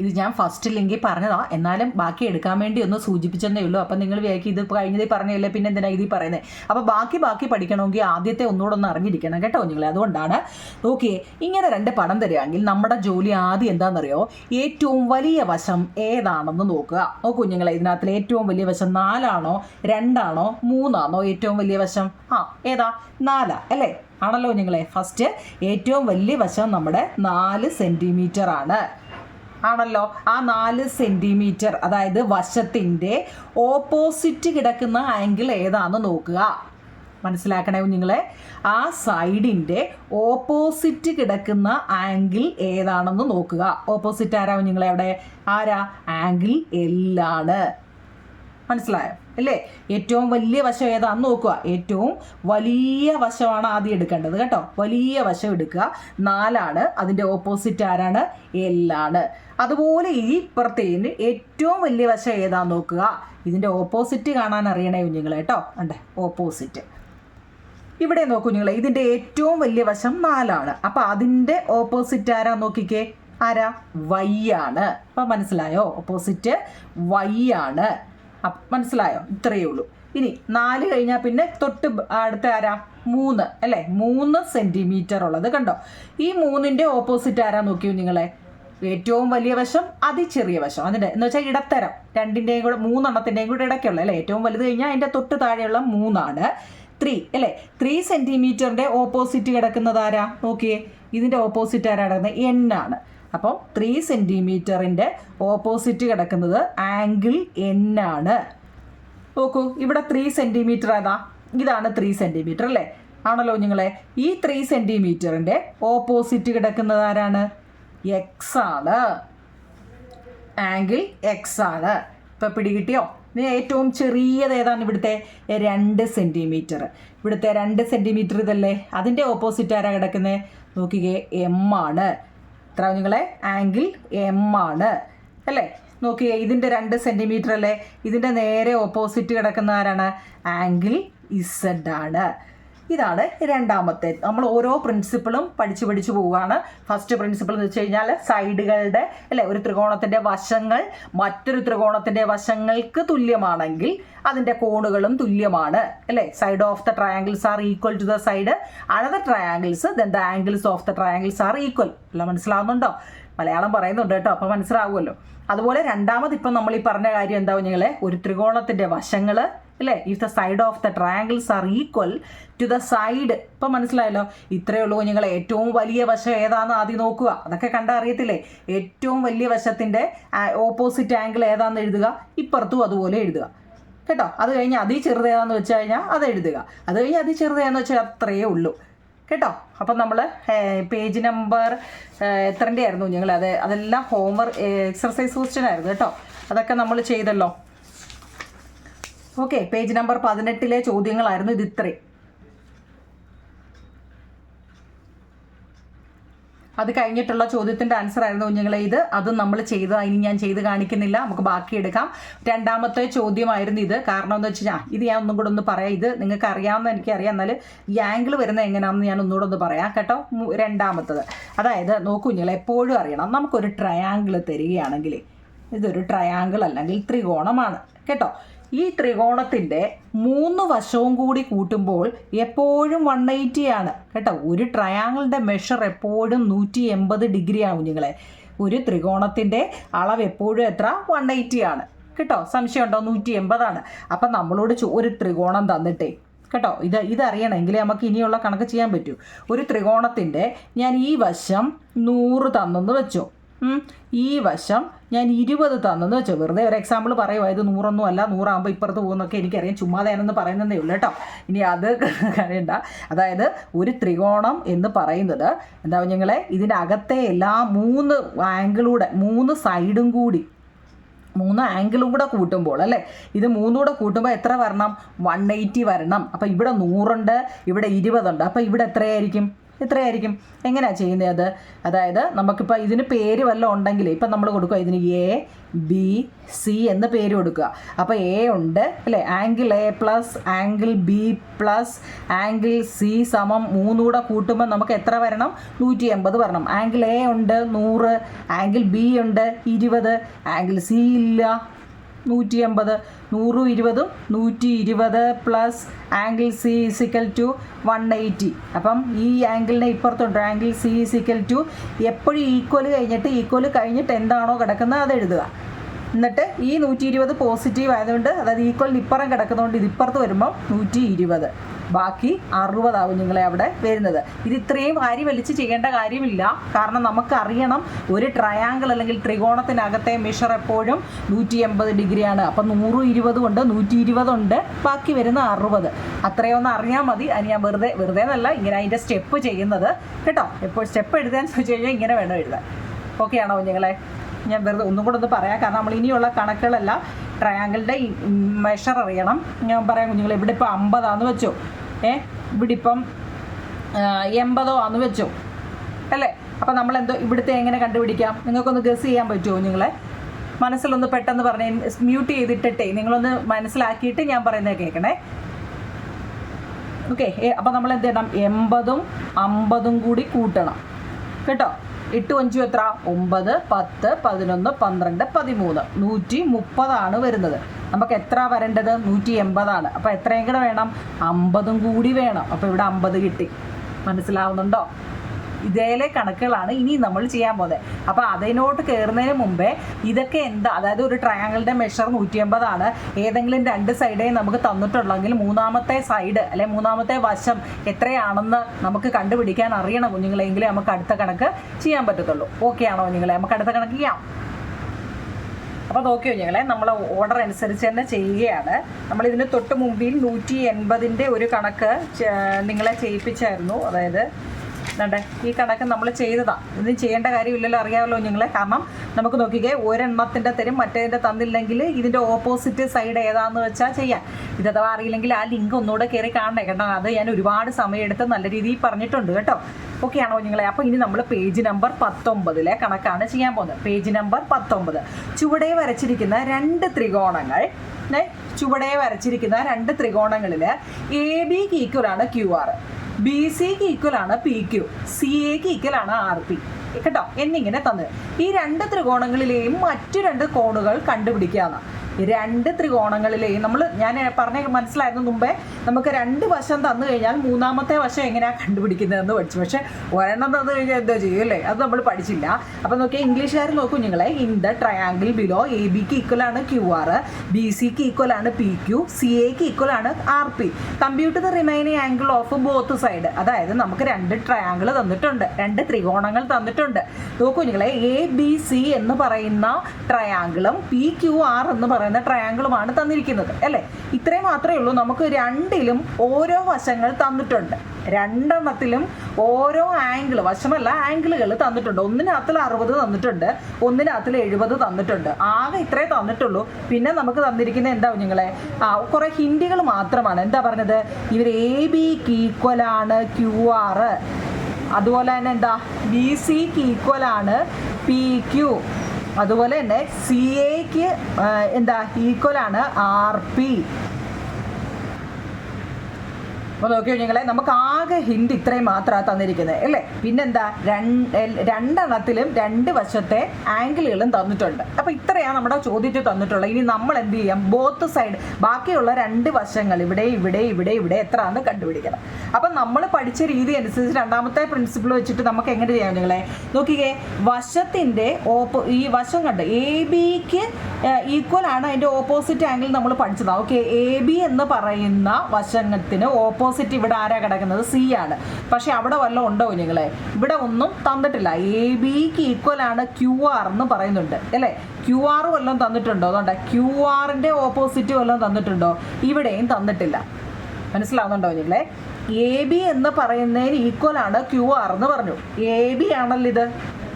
ഇത് ഞാൻ ഫസ്റ്റ് ലിങ്കിൽ പറഞ്ഞതാ. എന്നാലും ബാക്കി എടുക്കാൻ വേണ്ടി ഒന്ന് സൂചിപ്പിച്ചെന്നേ ഉള്ളൂ. അപ്പം നിങ്ങൾ വിചാരിക്കും ഇത് ഇപ്പോൾ കഴിഞ്ഞതേ പറഞ്ഞല്ലേ പിന്നെ എന്തിനാ ഇതിൽ പറയുന്നത് അപ്പോൾ ബാക്കി ബാക്കി പഠിക്കണമെങ്കിൽ ആദ്യത്തെ ഒന്നുകൂടെ ഒന്ന് അറിഞ്ഞിരിക്കണം കേട്ടോ നിങ്ങൾ അതുകൊണ്ടാണ് ഓക്കെ ഇങ്ങനെ രണ്ട് പടം തരികയാണെങ്കിൽ നമ്മുടെ ജോലി ആദ്യം എന്താണെന്നറിയോ? ഏറ്റവും വലിയ വശം ഏതാണെന്ന് നോക്കുക. ഓ കുഞ്ഞുങ്ങളെ ഇതിനകത്തിൽ ഏറ്റവും വലിയ വശം നാലാണോ രണ്ടാണോ മൂന്നാണോ ഏറ്റവും വലിയ വശം? ആ ഏതാ? നാലാ അല്ലേ? ആണല്ലോ നിങ്ങളെ. ഫസ്റ്റ് ഏറ്റവും വലിയ വശം നമ്മുടെ നാല് സെന്റിമീറ്റർ ആണ്. ആണല്ലോ? ആ നാല് സെന്റിമീറ്റർ അതായത് വശത്തിന്റെ ഓപ്പോസിറ്റ് കിടക്കുന്ന ആംഗിൾ ഏതാണെന്ന് നോക്കുക. മനസ്സിലാക്കണേ കുഞ്ഞുങ്ങളെ? ആ സൈഡിന്റെ ഓപ്പോസിറ്റ് കിടക്കുന്ന ആംഗിൾ ഏതാണെന്ന് നോക്കുക. ഓപ്പോസിറ്റ് ആരാ കുഞ്ഞുങ്ങളെ അവിടെ? ആരാ? ആംഗിൾ എല്ലാണ് മനസ്സിലായോ? അല്ലേ? ഏറ്റവും വലിയ വശം ഏതാണെന്ന് നോക്കുക. ഏറ്റവും വലിയ വശമാണ് ആദ്യം എടുക്കേണ്ടത് കേട്ടോ. വലിയ വശം എടുക്കുക. നാലാണ്. അതിന്റെ ഓപ്പോസിറ്റ് ആരാണ്? എല്ലാണ് അതുപോലെ ഈ ഇപ്പുറത്തേന് ഏറ്റവും വലിയ വശം ഏതാന്ന് നോക്കുക? ഇതിന്റെ ഓപ്പോസിറ്റ് കാണാൻ അറിയണേ കുഞ്ഞുങ്ങളെ കേട്ടോ. ഉണ്ട് ഓപ്പോസിറ്റ് ഇവിടെ നോക്കൂ കുഞ്ഞുങ്ങളെ ഇതിന്റെ ഏറ്റവും വലിയ വശം നാലാണ്. അപ്പം അതിന്റെ ഓപ്പോസിറ്റ് ആരാ നോക്കിക്കേ? ആരാ? വൈ ആണ്. അപ്പം മനസ്സിലായോ? ഓപ്പോസിറ്റ് വൈ ആണ്. മനസ്സിലായോ? ഇത്രയേ ഉള്ളൂ. ഇനി നാല് കഴിഞ്ഞാൽ പിന്നെ തൊട്ട് അടുത്ത ആരാ? മൂന്ന് അല്ലേ? മൂന്ന് സെന്റിമീറ്റർ ഉള്ളത് കണ്ടോ? ഈ മൂന്നിന്റെ ഓപ്പോസിറ്റ് ആരാ നോക്കിയോ നിങ്ങളെ ഏറ്റവും വലിയ വശം അതിചെറിയ വശം. അതിന്റെ എന്ന് വെച്ചാൽ ഇടത്തരം. രണ്ടിന്റെയും കൂടെ മൂന്നെണ്ണത്തിന്റെയും കൂടെ ഇടയ്ക്കുള്ള അല്ലേ? ഏറ്റവും വലുത് കഴിഞ്ഞാൽ അതിന്റെ തൊട്ട് താഴെയുള്ള മൂന്നാണ്. ത്രീ അല്ലേ? ത്രീ സെന്റിമീറ്ററിന്റെ ഓപ്പോസിറ്റ് കിടക്കുന്നത് ആരാ? നോക്കിയേ. ഇതിന്റെ ഓപ്പോസിറ്റ് ആരാ കിടക്കുന്നത്? എൻ ആണ്. അപ്പോൾ ത്രീ സെന്റിമീറ്ററിന്റെ ഓപ്പോസിറ്റ് കിടക്കുന്നത് ആംഗിൾ എൻ ആണ്. നോക്കൂ ഇവിടെ ത്രീ സെന്റിമീറ്റർ ഏതാ ഇതാണ് ത്രീ സെന്റിമീറ്റർ അല്ലേ? ആണല്ലോ നിങ്ങളെ ഈ ത്രീ സെന്റിമീറ്ററിന്റെ ഓപ്പോസിറ്റ് കിടക്കുന്നത് ആരാണ്? എക്സ് ആണ്. ആംഗിൾ എക്സ് ആണ്. ഇപ്പം പിടികിട്ടിയോ? ഇനി ഏറ്റവും ചെറിയത് ഏതാണ് ഇവിടുത്തെ? രണ്ട് സെന്റിമീറ്റർ ഇവിടുത്തെ രണ്ട് സെന്റിമീറ്റർ ഇതല്ലേ? അതിന്റെ ഓപ്പോസിറ്റ് ആരാ കിടക്കുന്നത് നോക്കിക്കേ എം ആണ്. എത്ര നിങ്ങളെ ആംഗിൾ എം ആണ്. അല്ലേ? നോക്കിയേ ഇതിന്റെ രണ്ട് സെന്റിമീറ്റർ അല്ലേ? ഇതിന്റെ നേരെ ഓപ്പോസിറ്റ് കിടക്കുന്ന ആരാണ്? ആംഗിൾ ഇസഡ് ആണ്. ഇതാണ് രണ്ടാമത്തെ. നമ്മൾ ഓരോ പ്രിൻസിപ്പിളും പഠിച്ചു പഠിച്ചു പോവുകയാണ്. ഫസ്റ്റ് പ്രിൻസിപ്പിൾ എന്ന് വെച്ച് കഴിഞ്ഞാൽ സൈഡുകളുടെ അല്ലെ ഒരു ത്രികോണത്തിന്റെ വശങ്ങൾ മറ്റൊരു ത്രികോണത്തിന്റെ വശങ്ങൾക്ക് തുല്യമാണെങ്കിൽ അതിന്റെ കോണുകളും തുല്യമാണ്. അല്ലേ side of the triangles are equal to the side another triangles then the angles of the triangles are equal അല്ല മനസ്സിലാവുന്നുണ്ടോ? മലയാളം പറയുന്നുണ്ട് കേട്ടോ അപ്പോൾ മനസ്സിലാവുമല്ലോ. അതുപോലെ രണ്ടാമത് ഇപ്പം നമ്മൾ ഈ പറഞ്ഞ കാര്യം എന്താവും ഞങ്ങളെ? ഒരു ത്രികോണത്തിന്റെ വശങ്ങൾ അല്ലേ? If the side of the triangles are equal to the side ഇപ്പം മനസ്സിലായല്ലോ? ഇത്രയേ ഉള്ളൂ നിങ്ങൾ ഏറ്റവും വലിയ വശം ഏതാണെന്ന് ആദ്യം നോക്കുക. അതൊക്കെ കണ്ടാൽ അറിയത്തില്ലേ? ഏറ്റവും വലിയ വശത്തിന്റെ ഓപ്പോസിറ്റ് ആംഗിൾ ഏതാണെന്ന് എഴുതുക? ഇപ്പുറത്തും അതുപോലെ എഴുതുക. കേട്ടോ? അത് കഴിഞ്ഞ് അതി ചെറുതേതാന്ന് വെച്ച് കഴിഞ്ഞാൽ അത് എഴുതുക. അത് കഴിഞ്ഞ് അതി ചെറുതേന്ന് വെച്ചാൽ അത്രയേ ഉള്ളൂ. കേട്ടോ? അപ്പം നമ്മൾ പേജ് നമ്പർ എത്രന്റെ ആയിരുന്നു ഞങ്ങൾ അത് അതെല്ലാം ഹോംവർക്ക് എക്സർസൈസ് ക്വസ്റ്റ്യൻ ആയിരുന്നു. കേട്ടോ? അതൊക്കെ നമ്മൾ ചെയ്തല്ലോ. ഓക്കെ പേജ് നമ്പർ പതിനെട്ടിലെ ചോദ്യങ്ങളായിരുന്നു ഇത് ഇത്രയും അത് കഴിഞ്ഞിട്ടുള്ള ചോദ്യത്തിന്റെ ആൻസർ ആയിരുന്നു കുഞ്ഞുങ്ങളെ ഇത്. അതും നമ്മൾ ചെയ്തത് ഇനി ഞാൻ ചെയ്ത് കാണിക്കുന്നില്ല. നമുക്ക് ബാക്കി എടുക്കാം. രണ്ടാമത്തെ ചോദ്യമായിരുന്നു ഇത്. കാരണം എന്ന് വെച്ചാൽ ഇത് ഞാൻ ഒന്നും കൂടെ ഒന്ന് പറയാം. ഇത് നിങ്ങൾക്ക് അറിയാമെന്ന് എനിക്കറിയാം എന്നാൽ ഈ ആംഗിൾ വരുന്നത് എങ്ങനെയാണെന്ന് ഞാൻ ഒന്നുകൂടെ ഒന്ന് പറയാം കേട്ടോ. രണ്ടാമത്തത്. അതായത് നോക്കൂ കുഞ്ഞുങ്ങളെ എപ്പോഴും അറിയണം. നമുക്കൊരു ട്രയാങ്കിൾ തരികയാണെങ്കിൽ ഇതൊരു ട്രയാങ്കിൾ അല്ലെങ്കിൽ ത്രികോണമാണ്. കേട്ടോ? ഈ ത്രികോണത്തിന്റെ മൂന്ന് വശവും കൂടി കൂട്ടുമ്പോൾ എപ്പോഴും വൺ എയ്റ്റി ആണ്. കേട്ടോ ഒരു ട്രയാങ്കിളിന്റെ മെഷർ എപ്പോഴും നൂറ്റി എൺപത് ഡിഗ്രി ആവും നിങ്ങളെ. ഒരു ത്രികോണത്തിന്റെ അളവ് എപ്പോഴും എത്ര? വൺ എയ്റ്റി ആണ്. കേട്ടോ സംശയമുണ്ടോ? നൂറ്റി എൺപതാണ് അപ്പം നമ്മളോട് ഒരു ത്രികോണം തന്നിട്ടേ. കേട്ടോ ഇത് ഇതറിയണമെങ്കിൽ നമുക്ക് ഇനിയുള്ള കണക്ക് ചെയ്യാൻ പറ്റൂ. ഒരു ത്രികോണത്തിന്റെ ഞാൻ ഈ വശം നൂറ് തന്നെന്ന് വെച്ചോ. ഈ വശം ഞാൻ ഇരുപത് തന്നെന്ന് വെച്ചാൽ വെറുതെ ഒരു എക്സാമ്പിൾ പറയുമോ ഇത് നൂറൊന്നും അല്ല. നൂറാകുമ്പോൾ ഇപ്പുറത്ത് പോകുന്നൊക്കെ എനിക്കറിയാം. ചുമ്മാതേനെന്ന് പറയുന്നതേ ഉള്ളൂ കേട്ടോ. ഇനി അത് കഴിയണ്ട അതായത് ഒരു ത്രികോണം എന്ന് പറയുന്നത് എന്താ ഞങ്ങളെ ഇതിന്റെ അകത്തെ എല്ലാ മൂന്ന് ആംഗിളൂടെ മൂന്ന് സൈഡും കൂടി മൂന്ന് ആംഗിളും കൂടെ കൂട്ടുമ്പോൾ അല്ലേ? ഇത് മൂന്നും കൂടെ കൂട്ടുമ്പോൾ എത്ര വരണം? വൺ എയ്റ്റി വരണം. അപ്പോൾ ഇവിടെ നൂറുണ്ട് ഇവിടെ ഇരുപതുണ്ട്. അപ്പോൾ ഇവിടെ എത്രയായിരിക്കും? എത്രയായിരിക്കും? എങ്ങനെയാണ് ചെയ്യുന്നത് അത്? അതായത് നമുക്കിപ്പോൾ ഇതിന് പേര് വല്ലതും ഉണ്ടെങ്കിൽ ഇപ്പം നമ്മൾ കൊടുക്കുക ഇതിന് എ ബി സി എന്ന് പേര് കൊടുക്കുക അപ്പോൾ എ ഉണ്ട് അല്ലേ? Angle A plus angle B plus angle C സമം മൂന്നുകൂടെ കൂട്ടുമ്പോൾ നമുക്ക് എത്ര വരണം? നൂറ്റി എൺപത് വരണം. ആംഗിൾ എ ഉണ്ട് നൂറ്. ആംഗിൾ ബി ഉണ്ട് ഇരുപത്. ആംഗിൾ സി ഇല്ല നൂറ്റി അമ്പത് നൂറും ഇരുപതും നൂറ്റി ഇരുപത് plus angle C is equal to one eighty അപ്പം ഈ ആംഗിളിനെ ഇപ്പുറത്തുണ്ട്. Angle C is equal to എപ്പോഴും ഈക്വൽ കഴിഞ്ഞിട്ട് ഈക്വൽ കഴിഞ്ഞിട്ട് എന്താണോ കിടക്കുന്നത് അത് എഴുതുക. എന്നിട്ട് ഈ നൂറ്റി ഇരുപത് പോസിറ്റീവ് ആയതുകൊണ്ട് അതായത് ഈക്വലിന് ഇപ്പുറം കിടക്കുന്നതുകൊണ്ട് ഇത് ഇപ്പുറത്ത് വരുമ്പോൾ നൂറ്റി ഇരുപത് ബാക്കി അറുപതാവും നിങ്ങളെ അവിടെ വരുന്നത്. ഇത് ഇത്രയും അരി വലിച്ച് ചെയ്യേണ്ട കാര്യമില്ല. കാരണം നമുക്ക് അറിയണം ഒരു ട്രയാങ്കിൾ അല്ലെങ്കിൽ ത്രികോണത്തിനകത്തെ മെഷർ എപ്പോഴും നൂറ്റി എൺപത് ഡിഗ്രിയാണ്. അപ്പം നൂറും ഇരുപതും ഉണ്ട് നൂറ്റി ഇരുപതുണ്ട് ബാക്കി വരുന്ന അറുപത്. അത്രയൊന്ന് അറിയാൻ മതി. അത് ഞാൻ വെറുതെ വെറുതെ എന്നല്ല ഇങ്ങനെ അതിന്റെ സ്റ്റെപ്പ് ചെയ്യുന്നത്. കേട്ടോ? എപ്പോൾ സ്റ്റെപ്പ് എഴുതാൻ ചോദിച്ചു കഴിഞ്ഞാൽ ഇങ്ങനെ വേണം എഴുതാൻ. ഓക്കെ ആണോ കുഞ്ഞുങ്ങളെ? ഞാൻ വെറുതെ ഒന്നും കൂടെ ഒന്ന് പറയാം. കാരണം നമ്മൾ ഇനിയുള്ള കണക്കുകളെല്ലാം ട്രയാങ്കിളിന്റെ മെഷർ അറിയണം. ഞാൻ പറയാം കുഞ്ഞുങ്ങൾ ഇവിടെ ഇപ്പോൾ അമ്പതാന്ന് വെച്ചോ. ഏ ഇവിടെ ഇപ്പം എൺപതോ ആന്ന് വെച്ചോ. അല്ലേ? അപ്പം നമ്മൾ എന്തോ ഇവിടുത്തെ എങ്ങനെ കണ്ടുപിടിക്കാം? നിങ്ങൾക്കൊന്ന് ഗസ് ചെയ്യാൻ പറ്റുമോ നിങ്ങളെ മനസ്സിലൊന്ന് പെട്ടെന്ന് പറഞ്ഞേ മ്യൂട്ട് ചെയ്തിട്ടിട്ടേ നിങ്ങളൊന്ന് മനസ്സിലാക്കിയിട്ട് ഞാൻ പറയുന്നത് കേൾക്കണേ. ഓക്കെ അപ്പം നമ്മൾ എന്ത് ചെയ്യണം? എൺപതും അമ്പതും കൂടി കൂട്ടണം. കേട്ടോ? എട്ട് അഞ്ചും എത്ര? ഒമ്പത് പത്ത് പതിനൊന്ന് പന്ത്രണ്ട് പതിമൂന്ന്. നൂറ്റി മുപ്പതാണ് വരുന്നത്. നമുക്ക് എത്ര വരേണ്ടത്? നൂറ്റി എൺപതാണ്. അപ്പോൾ എത്രയും കൂടെ വേണം. അമ്പതും കൂടി വേണം. അപ്പോൾ ഇവിടെ അമ്പത് കിട്ടി. മനസ്സിലാവുന്നുണ്ടോ? ഇതേലെ കണക്കുകളാണ് ഇനി നമ്മൾ ചെയ്യാൻ പോകുന്നത്. അപ്പോൾ അതിനോട്ട് കയറുന്നതിന് മുമ്പേ ഇതൊക്കെ എന്താ അതായത് ഒരു ട്രയാങ്കിളിന്റെ മെഷർ നൂറ്റി അമ്പതാണ് ഏതെങ്കിലും രണ്ട് സൈഡേ നമുക്ക് തന്നിട്ടുള്ളെങ്കിൽ മൂന്നാമത്തെ സൈഡ് അല്ലെ മൂന്നാമത്തെ വശം എത്രയാണെന്ന് നമുക്ക് കണ്ടുപിടിക്കാൻ അറിയണം കുഞ്ഞുങ്ങളെങ്കിലേ നമുക്ക് അടുത്ത കണക്ക് ചെയ്യാൻ പറ്റത്തുള്ളൂ. ഓക്കെ ആണോ കുഞ്ഞുങ്ങളെ? നമുക്ക് അടുത്ത കണക്ക് ചെയ്യാം. അപ്പോൾ നോക്കി കുഞ്ഞുങ്ങളെ നമ്മൾ ഓർഡർ അനുസരിച്ച് തന്നെ ചെയ്യുകയാണ്. നമ്മൾ ഇതിന് തൊട്ട് മുമ്പിൽ നൂറ്റി എൺപതിന്റെ ഒരു കണക്ക് നിങ്ങളെ ചെയ്യിപ്പിച്ചായിരുന്നു. അതായത് എന്താ ഈ കണക്ക് നമ്മൾ ചെയ്തതാ. ഇത് ചെയ്യേണ്ട കാര്യമില്ലല്ലോ അറിയാമല്ലോ നിങ്ങളെ. കാരണം നമുക്ക് നോക്കിക്കേ ഒരെണ്ണത്തിന്റെ തരും മറ്റേതിന്റെ തന്നില്ലെങ്കിൽ ഇതിന്റെ ഓപ്പോസിറ്റ് സൈഡ് ഏതാന്ന് വെച്ചാൽ ചെയ്യാം. ഇത് അഥവാ അറിയില്ലെങ്കിൽ ആ ലിങ്ക് ഒന്നുകൂടെ കയറി കാണണേ. കേട്ടോ അത് ഞാൻ ഒരുപാട് സമയമെടുത്ത് നല്ല രീതിയിൽ പറഞ്ഞിട്ടുണ്ട് കേട്ടോ. ഓക്കെ ആണോ നിങ്ങളെ? അപ്പോൾ ഇനി നമ്മൾ പേജ് നമ്പർ പത്തൊമ്പതിലെ കണക്കാണ് ചെയ്യാൻ പോകുന്നത്. പേജ് നമ്പർ പത്തൊമ്പത്. ചുവടെ വരച്ചിരിക്കുന്ന രണ്ട് ത്രികോണങ്ങൾ ചുവടെ വരച്ചിരിക്കുന്ന രണ്ട് ത്രികോണങ്ങളിൽ എ ബിക്ക് ഈക്വലാണ് ക്യു ആർ ബി സിക്ക് ഈക്വൽ ആണ് പി ക്യു സി എക്ക് ഈക്വൽ ആണ് ആർ പി കേട്ടോ? എന്നിങ്ങനെ തന്നത് ഈ രണ്ട് ത്രികോണങ്ങളിലെയും മറ്റു രണ്ട് കോണുകൾ കണ്ടുപിടിക്കാന്ന്. രണ്ട് ത്രികോണങ്ങളിലെയും നമ്മൾ ഞാൻ പറഞ്ഞ മനസ്സിലായിരുന്നു മുമ്പേ നമുക്ക് രണ്ട് വശം തന്നു കഴിഞ്ഞാൽ മൂന്നാമത്തെ വശം എങ്ങനെയാണ് കണ്ടുപിടിക്കുന്നതെന്ന് പഠിച്ചു. പക്ഷെ ഒരെണ്ണം തന്നു കഴിഞ്ഞാൽ എന്താ ചെയ്യും അല്ലേ? അത് നമ്മൾ പഠിച്ചില്ല. അപ്പം നോക്കിയാൽ ഇംഗ്ലീഷുകാർ നോക്കൂ നിങ്ങളെ. In the triangle below A ബിക്ക് ഈക്വൽ ആണ് ക്യു ആർ ബി സിക്ക് ഈക്വൽ ആണ് പി ക്യു സി എക്ക് ഈക്വൽ ആണ് R P. Computer the remaining angle of both side. അതായത് നമുക്ക് രണ്ട് ട്രയാങ്കിൾ തന്നിട്ടുണ്ട് രണ്ട് ത്രികോണങ്ങൾ തന്നിട്ടുണ്ട്. നോക്കൂ നിങ്ങളെ എ ബി സി എന്ന് പറയുന്ന ട്രയാങ്കിളും പി ക്യു ആർ എന്ന് പറയുന്ന ട്രയാങ്കിളുമാണ് തന്നിരിക്കുന്നത് അല്ലേ? ഇത്രയും മാത്രമേ ഉള്ളൂ. നമുക്ക് രണ്ടിലും ഓരോ വശങ്ങൾ തന്നിട്ടുണ്ട്. രണ്ടെണ്ണത്തിലും ഓരോ ആംഗിൾ വശമല്ല ആംഗിളുകൾ തന്നിട്ടുണ്ട്. ഒന്നിനകത്തിൽ അറുപത് തന്നിട്ടുണ്ട് ഒന്നിനകത്തിൽ എഴുപത് തന്നിട്ടുണ്ട്. ആകെ ഇത്രേ തന്നിട്ടുള്ളൂ. പിന്നെ നമുക്ക് തന്നിരിക്കുന്ന എന്താ നിങ്ങളെ ആ കുറെ ഹിന്ദികൾ മാത്രമാണ്. എന്താ പറഞ്ഞത്? ഇവർ എ ബിക്ക് ഈക്വലാണ് ക്യു ആർ അതുപോലെ തന്നെ എന്താ? ബി സിക്ക് ഈക്വലാണ് പി ക്യു അതുപോലെ തന്നെ സി എക്ക് എന്താ ഈക്വൽ ആണ് ആർ പി അപ്പോൾ നോക്കിയോ നിങ്ങളെ നമുക്ക് ആകെ ഹിന്റ് ഇത്രയും മാത്രമാണ് തന്നിരിക്കുന്നത് അല്ലേ? പിന്നെന്താ രണ്ട് രണ്ടെണ്ണത്തിലും രണ്ട് വശത്തെ ആംഗിളുകളും തന്നിട്ടുണ്ട്. അപ്പോൾ ഇത്രയാണ് നമ്മുടെ ചോദ്യത്തിൽ തന്നിട്ടുള്ളത് ഇനി നമ്മൾ എന്ത് ചെയ്യാം? ബോത്ത് സൈഡ് ബാക്കിയുള്ള രണ്ട് വശങ്ങൾ ഇവിടെ ഇവിടെ ഇവിടെ ഇവിടെ എത്രയാണെന്ന് കണ്ടുപിടിക്കണം. അപ്പം നമ്മൾ പഠിച്ച രീതി അനുസരിച്ച് രണ്ടാമത്തെ പ്രിൻസിപ്പിൾ വെച്ചിട്ട് നമുക്ക് എങ്ങനെ ചെയ്യാം നിങ്ങളെ നോക്കിക്കേ വശത്തിന്റെ ഓപ്പോ ഈ വശം കണ്ട് എ ബിക്ക് ഈക്വൽ ആണ് അതിന്റെ ഓപ്പോസിറ്റ് ആംഗിൾ നമ്മൾ പഠിച്ചതാണ് ഓക്കെ എ ബി എന്ന് പറയുന്ന വശത്തിന് ഓപ്പോസിറ്റ് ഇവിടെ ആരാ കിടക്കുന്നത്? സി ആണ്. പക്ഷെ അവിടെ വല്ലതും ഉണ്ടോ നിങ്ങളെ ഇവിടെ ഒന്നും തന്നിട്ടില്ല. എ ബിക്ക് ഈക്വൽ ആണ് ക്യു ആർ എന്ന് പറയുന്നുണ്ട്. അല്ലേ? ക്യു ആർ വല്ലതും തന്നിട്ടുണ്ടോ? അതുകൊണ്ട് ക്യു ആറിന്റെ ഓപ്പോസിറ്റ് വല്ലതും തന്നിട്ടുണ്ടോ? ഇവിടെയും തന്നിട്ടില്ല. മനസ്സിലാവുന്നുണ്ടോ നിങ്ങളെ എ ബി എന്ന് പറയുന്നതിന് ഈക്വൽ ആണ് ക്യു ആർ എന്ന് പറഞ്ഞു. എ ബി ആണല്ലോ ഇത്.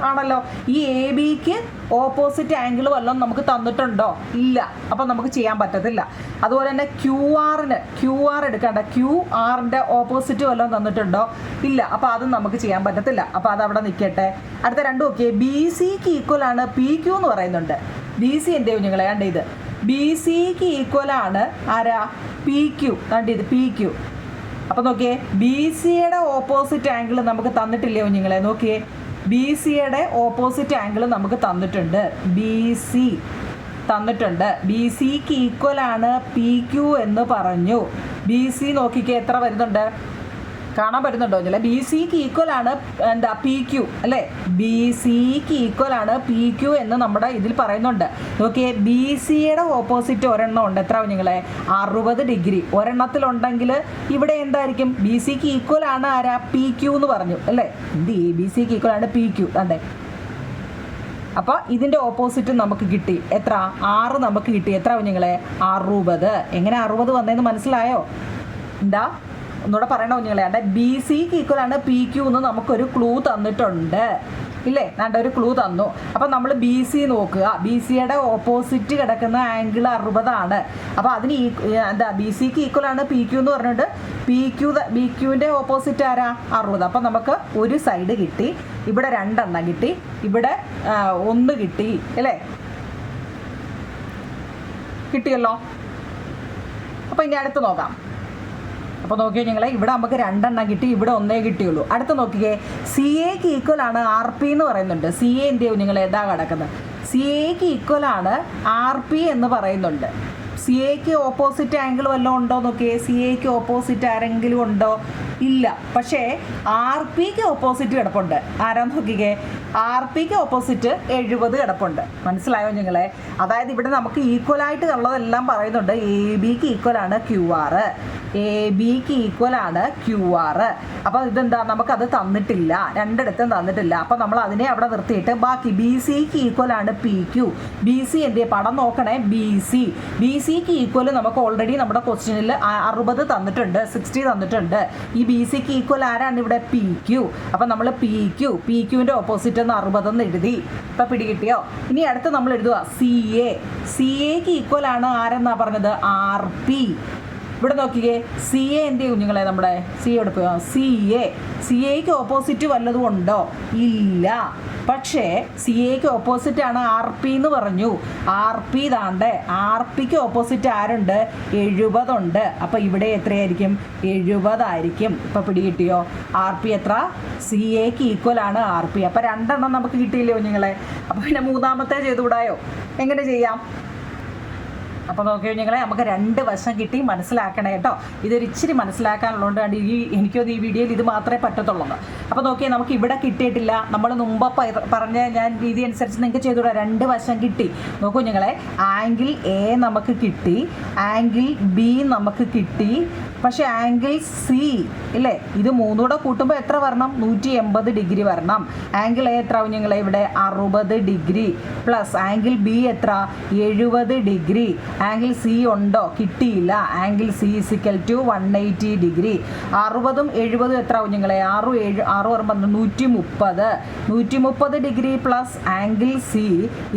ആണല്ലോ. ഈ എ ബിക്ക് ഓപ്പോസിറ്റ് ആംഗിൾ വല്ലതും നമുക്ക് തന്നിട്ടുണ്ടോ? ഇല്ല. അപ്പം നമുക്ക് ചെയ്യാൻ പറ്റത്തില്ല. അതുപോലെ തന്നെ ക്യു ആറിന് ക്യു ആർ എടുക്കേണ്ട. ക്യു ആറിന്റെ ഓപ്പോസിറ്റ് വല്ലതും തന്നിട്ടുണ്ടോ? ഇല്ല. അപ്പോൾ അതും നമുക്ക് ചെയ്യാൻ പറ്റത്തില്ല. അപ്പോൾ അത് അവിടെ നിൽക്കട്ടെ. അടുത്ത രണ്ടും ഓക്കെ ബി സിക്ക് ഈക്വൽ ആണ് പി ക്യു എന്ന് പറയുന്നുണ്ട്. ബി സി എന്റെ കുഞ്ഞുങ്ങളെ കണ്ട ഇത്. ബി സിക്ക് ഈക്വൽ ആണ് ആരാ? പി ക്യു കണ്ട ഇത്? പി ക്യു അപ്പോൾ നോക്കിയേ. ബി സിയുടെ ഓപ്പോസിറ്റ് ആംഗിൾ നമുക്ക് തന്നിട്ടില്ലേ കുഞ്ഞുങ്ങളെ? നോക്കിയേ. ബി സിയുടെ ഓപ്പോസിറ്റ് ആംഗിൾ നമുക്ക് തന്നിട്ടുണ്ട്. ബി സി തന്നിട്ടുണ്ട്. ബി സിക്ക് ഈക്വൽ ആണ് പി ക്യു എന്ന് പറഞ്ഞു. ബി സി നോക്കിക്കേ എത്ര വരുന്നുണ്ട്? കാണാൻ പറ്റുന്നുണ്ടോ ചില ബി സിക്ക് ഈക്വൽ ആണ് എന്താ പി ക്യു അല്ലേ? ബി സിക്ക് ഈക്വൽ ആണ് പി ക്യു എന്ന് നമ്മുടെ ഇതിൽ പറയുന്നുണ്ട്. നോക്കിയേ ബി സിയുടെ ഓപ്പോസിറ്റ് ഒരെണ്ണം ഉണ്ട്. എത്ര കുഞ്ഞുങ്ങളെ? അറുപത് ഡിഗ്രി ഒരെണ്ണത്തിലുണ്ടെങ്കിൽ ഇവിടെ എന്തായിരിക്കും? ബി സിക്ക് ഈക്വൽ ആണ് ആരാ? പി ക്യു എന്ന് പറഞ്ഞു അല്ലേ? എന്ത് എ ബി സിക്ക് ഈക്വൽ ആണ് പി ക്യു അതെ. അപ്പോൾ ഇതിന്റെ ഓപ്പോസിറ്റ് നമുക്ക് കിട്ടി. എത്ര? ആറ് നമുക്ക് കിട്ടി. എത്ര കുഞ്ഞുങ്ങളെ? അറുപത്. എങ്ങനെ അറുപത് വന്നതെന്ന് മനസ്സിലായോ? എന്താ? ഒന്നുകൂടെ പറയണോ കുഞ്ഞുങ്ങളെ? അതായത് ബി സിക്ക് ഈക്വൽ ആണ് പി ക്യു എന്ന് നമുക്കൊരു ക്ലൂ തന്നിട്ടുണ്ട്. ഇല്ലേ? വേണ്ട ഒരു ക്ലൂ തന്നു. അപ്പം നമ്മൾ ബി സി നോക്കുക. ബി സിയുടെ ഓപ്പോസിറ്റ് കിടക്കുന്ന ആംഗിൾ അറുപതാണ്. അപ്പോൾ അതിന് എന്താ ബി സിക്ക് ഈക്വൽ ആണ് പി ക്യു എന്ന് പറഞ്ഞിട്ട് പി ക്യു ബി ക്യുവിന്റെ ഓപ്പോസിറ്റ് ആരാ? അറുപത്. അപ്പം നമുക്ക് ഒരു സൈഡ് കിട്ടി. ഇവിടെ രണ്ടെണ്ണം കിട്ടി. ഇവിടെ ഒന്ന് കിട്ടി. അല്ലേ കിട്ടിയല്ലോ? അപ്പോൾ ഇനി അടുത്ത് നോക്കാം. അപ്പോൾ നോക്കിയോ നിങ്ങൾ ഇവിടെ നമുക്ക് രണ്ടെണ്ണം കിട്ടി ഇവിടെ ഒന്നേ കിട്ടിയുള്ളൂ. അടുത്ത് നോക്കിയേ സി എക്ക് ഈക്വൽ ആണ് ആർ പി എന്ന് പറയുന്നുണ്ട്. സി എ എന്ത് ചെയ്യും? നിങ്ങൾ ഏതാ കിടക്കുന്നത്? സി എക്ക് ഈക്വൽ ആണ് ആർ പി എന്ന് പറയുന്നുണ്ട്. സി എക്ക് ഓപ്പോസിറ്റ് ആംഗിൾ വല്ലതും ഉണ്ടോ നോക്കിയേ? സി എക്ക് ഓപ്പോസിറ്റ് ആരെങ്കിലും ഉണ്ടോ? ഇല്ല. പക്ഷേ ആർ പിക്ക് ഓപ്പോസിറ്റ് കിടപ്പുണ്ട്. ആരാന്ന് നോക്കിക്കേ? ആർ പിക്ക് ഓപ്പോസിറ്റ് എഴുപത് കിടപ്പുണ്ട്. മനസ്സിലായോ നിങ്ങളെ? അതായത് ഇവിടെ നമുക്ക് ഈക്വൽ ആയിട്ട് ഉള്ളതെല്ലാം പറയുന്നുണ്ട്. എ ബിക്ക് ഈക്വൽ ആണ് ക്യു ആർ എ ബിക്ക് ഈക്വൽ ആണ് ക്യു ആർ അപ്പോൾ ഇതെന്താ? നമുക്കത് തന്നിട്ടില്ല. രണ്ടിടത്തും തന്നിട്ടില്ല. അപ്പോൾ നമ്മൾ അതിനെ അവിടെ നിർത്തിയിട്ട് ബാക്കി ബി സിക്ക് ഈക്വൽ ആണ് പി ക്യു ബി സി എന്ത് പടം നോക്കണേ. ബി സി ബി സിക്ക് ഈക്വൽ നമുക്ക് ഓൾറെഡി നമ്മുടെ ക്വസ്റ്റ്യനിൽ അറുപത് തന്നിട്ടുണ്ട്. സിക്സ്റ്റി തന്നിട്ടുണ്ട്. ഈ ബി സിക്ക് ഈക്വൽ ആരാണ് ഇവിടെ? പി ക്യു അപ്പോൾ നമ്മൾ പി ക്യു പി ക്യുവിന്റെ ഓപ്പോസിറ്റ് എന്ന് അറുപതെന്ന് എഴുതി. ഇപ്പം പിടികിട്ടിയോ? ഇനി അടുത്ത് നമ്മൾ എഴുതുക. സി എ സി എക്ക് ഈക്വൽ ആണ് ആരെന്നാ പറഞ്ഞത്? ആർ പി ഇവിടെ നോക്കിക്കേ സി എ എന്ത് കുഞ്ഞുങ്ങളെ നമ്മുടെ സി എവിടെ പോയോ? സി എ സി എക്ക് ഓപ്പോസിറ്റ് വല്ലതും ഉണ്ടോ? ഇല്ല. പക്ഷേ സി എക്ക് ഓപ്പോസിറ്റ് ആണ് ആർ പി എന്ന് പറഞ്ഞു. ആർ പി ഇതാണ്ട്. ആർ പിക്ക് ഓപ്പോസിറ്റ് ആരുണ്ട്? എഴുപതുണ്ട് അപ്പോൾ ഇവിടെ എത്രയായിരിക്കും? എഴുപതായിരിക്കും ഇപ്പോൾ പിടികിട്ടിയോ? ആർ പി എത്ര? സി എക്ക് ഈക്വൽ ആണ് ആർ പി അപ്പോൾ രണ്ടെണ്ണം നമുക്ക് കിട്ടിയില്ലേ കുഞ്ഞുങ്ങളെ? അപ്പോൾ പിന്നെ മൂന്നാമത്തെ ചെയ്തുകൂടായോ? എങ്ങനെ ചെയ്യാം? അപ്പോൾ നോക്കി കഴിഞ്ഞാൽ നമുക്ക് രണ്ട് വശം കിട്ടി മനസ്സിലാക്കണേ കേട്ടോ. ഇതൊരു ഇച്ചിരി മനസ്സിലാക്കാനുള്ളതുകൊണ്ടാണ് ഈ എനിക്കത് ഈ വീഡിയോയിൽ ഇത് മാത്രമേ പറ്റത്തുള്ളൂ അപ്പോൾ നോക്കിയാൽ നമുക്ക് ഇവിടെ കിട്ടിയിട്ടില്ല. നമ്മൾ മുമ്പ് പറഞ്ഞ ഞാൻ രീതി അനുസരിച്ച് നിങ്ങൾക്ക് ചെയ്തുകൂടാ. രണ്ട് വശം കിട്ടി. നോക്കൂ ഞങ്ങളെ ആംഗിൾ എ നമുക്ക് കിട്ടി ആംഗിൾ ബി നമുക്ക് കിട്ടി. പക്ഷേ ആംഗിൾ സി ഇല്ലേ? ഇത് മൂന്നൂടെ കൂട്ടുമ്പോൾ എത്ര വരണം? നൂറ്റി എൺപത് ഡിഗ്രി വരണം. ആംഗിൾ എ എത്ര ആവും ഞങ്ങളെ ഇവിടെ അറുപത് ഡിഗ്രി. പ്ലസ് ആംഗിൾ ബി എത്ര? എഴുപത് ഡിഗ്രി. ആംഗിൾ സി ഉണ്ടോ? കിട്ടിയില്ല. Angle C is equal to one eighty degree അറുപതും എഴുപതും എത്ര ആവും നിങ്ങളെ? ആറു ഏഴ് ആറു പറയുമ്പോൾ നൂറ്റി മുപ്പത് നൂറ്റി മുപ്പത് degree plus angle C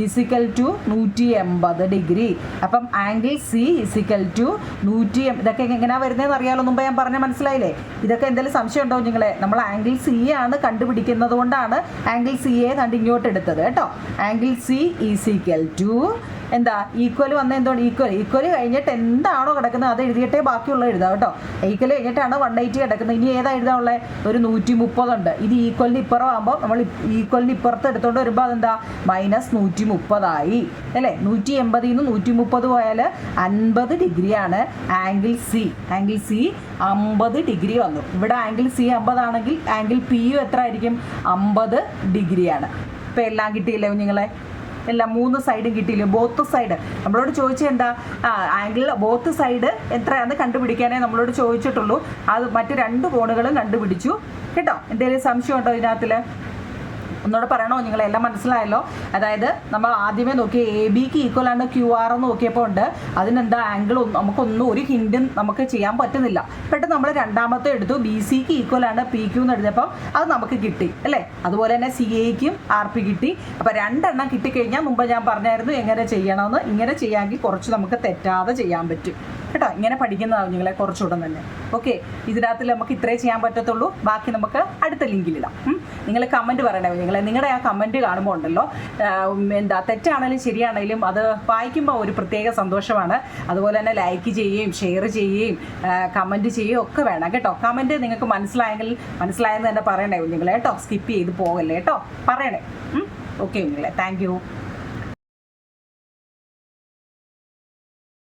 is equal to നൂറ്റി എൺപത് ഡിഗ്രി അപ്പം ആംഗിൾ സി ഇസിക്കൽ ടു നൂറ്റി ഇതൊക്കെ എങ്ങനെയാണ് വരുന്നതെന്ന് അറിയാമല്ലോ മുമ്പ് ഞാൻ പറഞ്ഞ മനസ്സിലായില്ലേ? ഇതൊക്കെ എന്തെങ്കിലും സംശയം ഉണ്ടോ നിങ്ങളെ? നമ്മൾ ആംഗിൾ സി ആണ് കണ്ടുപിടിക്കുന്നത് കൊണ്ടാണ് ആംഗിൾ സി എ കണ്ട് ഇങ്ങോട്ട് എടുത്തത് കേട്ടോ. Angle C is equal to എന്താ ഈക്വൽ വന്ന എന്തുകൊണ്ട്? ഈക്വൽ ഈക്വൽ കഴിഞ്ഞിട്ട് എന്താണോ കിടക്കുന്നത് അത് എഴുതിയിട്ടേ ബാക്കിയുള്ള എഴുതാം കേട്ടോ. ഈക്വൽ കഴിഞ്ഞിട്ടാണ് വൺ എയ്റ്റി കിടക്കുന്നത്. ഇനി ഏതാ എഴുതാനുള്ളത് ഒരു നൂറ്റി മുപ്പതുണ്ട് ഇത് ഈക്വലിന് ഇപ്പുറം ആകുമ്പോൾ നമ്മൾ ഈക്വലിന് ഇപ്പുറത്ത് എടുത്തോണ്ട് വരുമ്പോൾ അതെന്താ? മൈനസ് നൂറ്റി മുപ്പതായി അല്ലേ? നൂറ്റി എൺപതിൽ നിന്ന് നൂറ്റി മുപ്പത് പോയാൽ അൻപത് ഡിഗ്രിയാണ്. ആംഗിൾ സി ആംഗിൾ സി അമ്പത് ഡിഗ്രി വന്നു. ഇവിടെ ആംഗിൾ സി അമ്പതാണെങ്കിൽ ആംഗിൾ പി യു എത്ര ആയിരിക്കും അമ്പത് ഡിഗ്രിയാണ്. ഇപ്പം എല്ലാം കിട്ടിയില്ലേ നിങ്ങളെ എല്ലാം മൂന്ന് സൈഡും കിട്ടിയില്ലേ? ബോത്ത് സൈഡ് നമ്മളോട് ചോദിച്ചത് എന്താ? ആംഗിൾ ബോത്ത് സൈഡ് എത്രയാണെന്ന് കണ്ടുപിടിക്കാനേ നമ്മളോട് ചോദിച്ചിട്ടുള്ളൂ. അത് മറ്റു രണ്ട് കോണുകളും കണ്ടുപിടിച്ചു. കേട്ടോ? എന്തെങ്കിലും സംശയം ഉണ്ടോ ഇതിനകത്തിൽ ഒന്നുകൂടെ പറയണോ? നിങ്ങൾ എല്ലാം മനസ്സിലായല്ലോ? അതായത് നമ്മൾ ആദ്യമേ നോക്കി എ ബിക്ക് ഈക്വൽ ആണ് ക്യു ആർ എന്ന് നോക്കിയപ്പോൾ ഉണ്ട്. അതിനെന്താ ആംഗിൾ നമുക്കൊന്നും ഒരു ഹിൻഡും നമുക്ക് ചെയ്യാൻ പറ്റുന്നില്ല. പെട്ടെന്ന് നമ്മൾ രണ്ടാമത്തെ എടുത്തു. ബി സിക്ക് ഈക്വൽ ആണ് പി ക്യു എന്ന് എഴുതിയപ്പോൾ അത് നമുക്ക് കിട്ടി അല്ലേ? അതുപോലെ തന്നെ സി എക്കും ആർ പി കിട്ടി. അപ്പോൾ രണ്ടെണ്ണം കിട്ടിക്കഴിഞ്ഞാൽ മുമ്പ് ഞാൻ പറഞ്ഞായിരുന്നു എങ്ങനെ ചെയ്യണമെന്ന്. ഇങ്ങനെ ചെയ്യാമെങ്കിൽ കുറച്ച് നമുക്ക് തെറ്റാതെ ചെയ്യാൻ പറ്റും. കേട്ടോ ഇങ്ങനെ പഠിക്കുന്നതാവും നിങ്ങളെ കുറച്ചുകൂടെ തന്നെ ഓക്കെ ഇതിനകത്ത് നമുക്ക് ഇത്രേ ചെയ്യാൻ പറ്റത്തുള്ളൂ. ബാക്കി നമുക്ക് അടുത്ത ലിങ്കിലിടാം നിങ്ങൾ കമന്റ് പറയണേ നിങ്ങൾ നിങ്ങളുടെ ആ കമന്റ് കാണുമ്പോൾ ഉണ്ടല്ലോ. എന്താ തെറ്റാണെങ്കിലും ശരിയാണെങ്കിലും അത് വായിക്കുമ്പോൾ ഒരു പ്രത്യേക സന്തോഷമാണ്. അതുപോലെ തന്നെ ലൈക്ക് ചെയ്യുകയും ഷെയർ ചെയ്യുകയും കമന്റ് ചെയ്യുകയും ഒക്കെ വേണം കേട്ടോ. കമന്റ് നിങ്ങൾക്ക് മനസ്സിലായെങ്കിൽ മനസ്സിലായെന്ന് തന്നെ പറയണേ നിങ്ങൾ കേട്ടോ സ്കിപ്പ് ചെയ്ത് പോകല്ലേ കേട്ടോ. പറയണേ. ഓക്കെ നിങ്ങളെ. താങ്ക്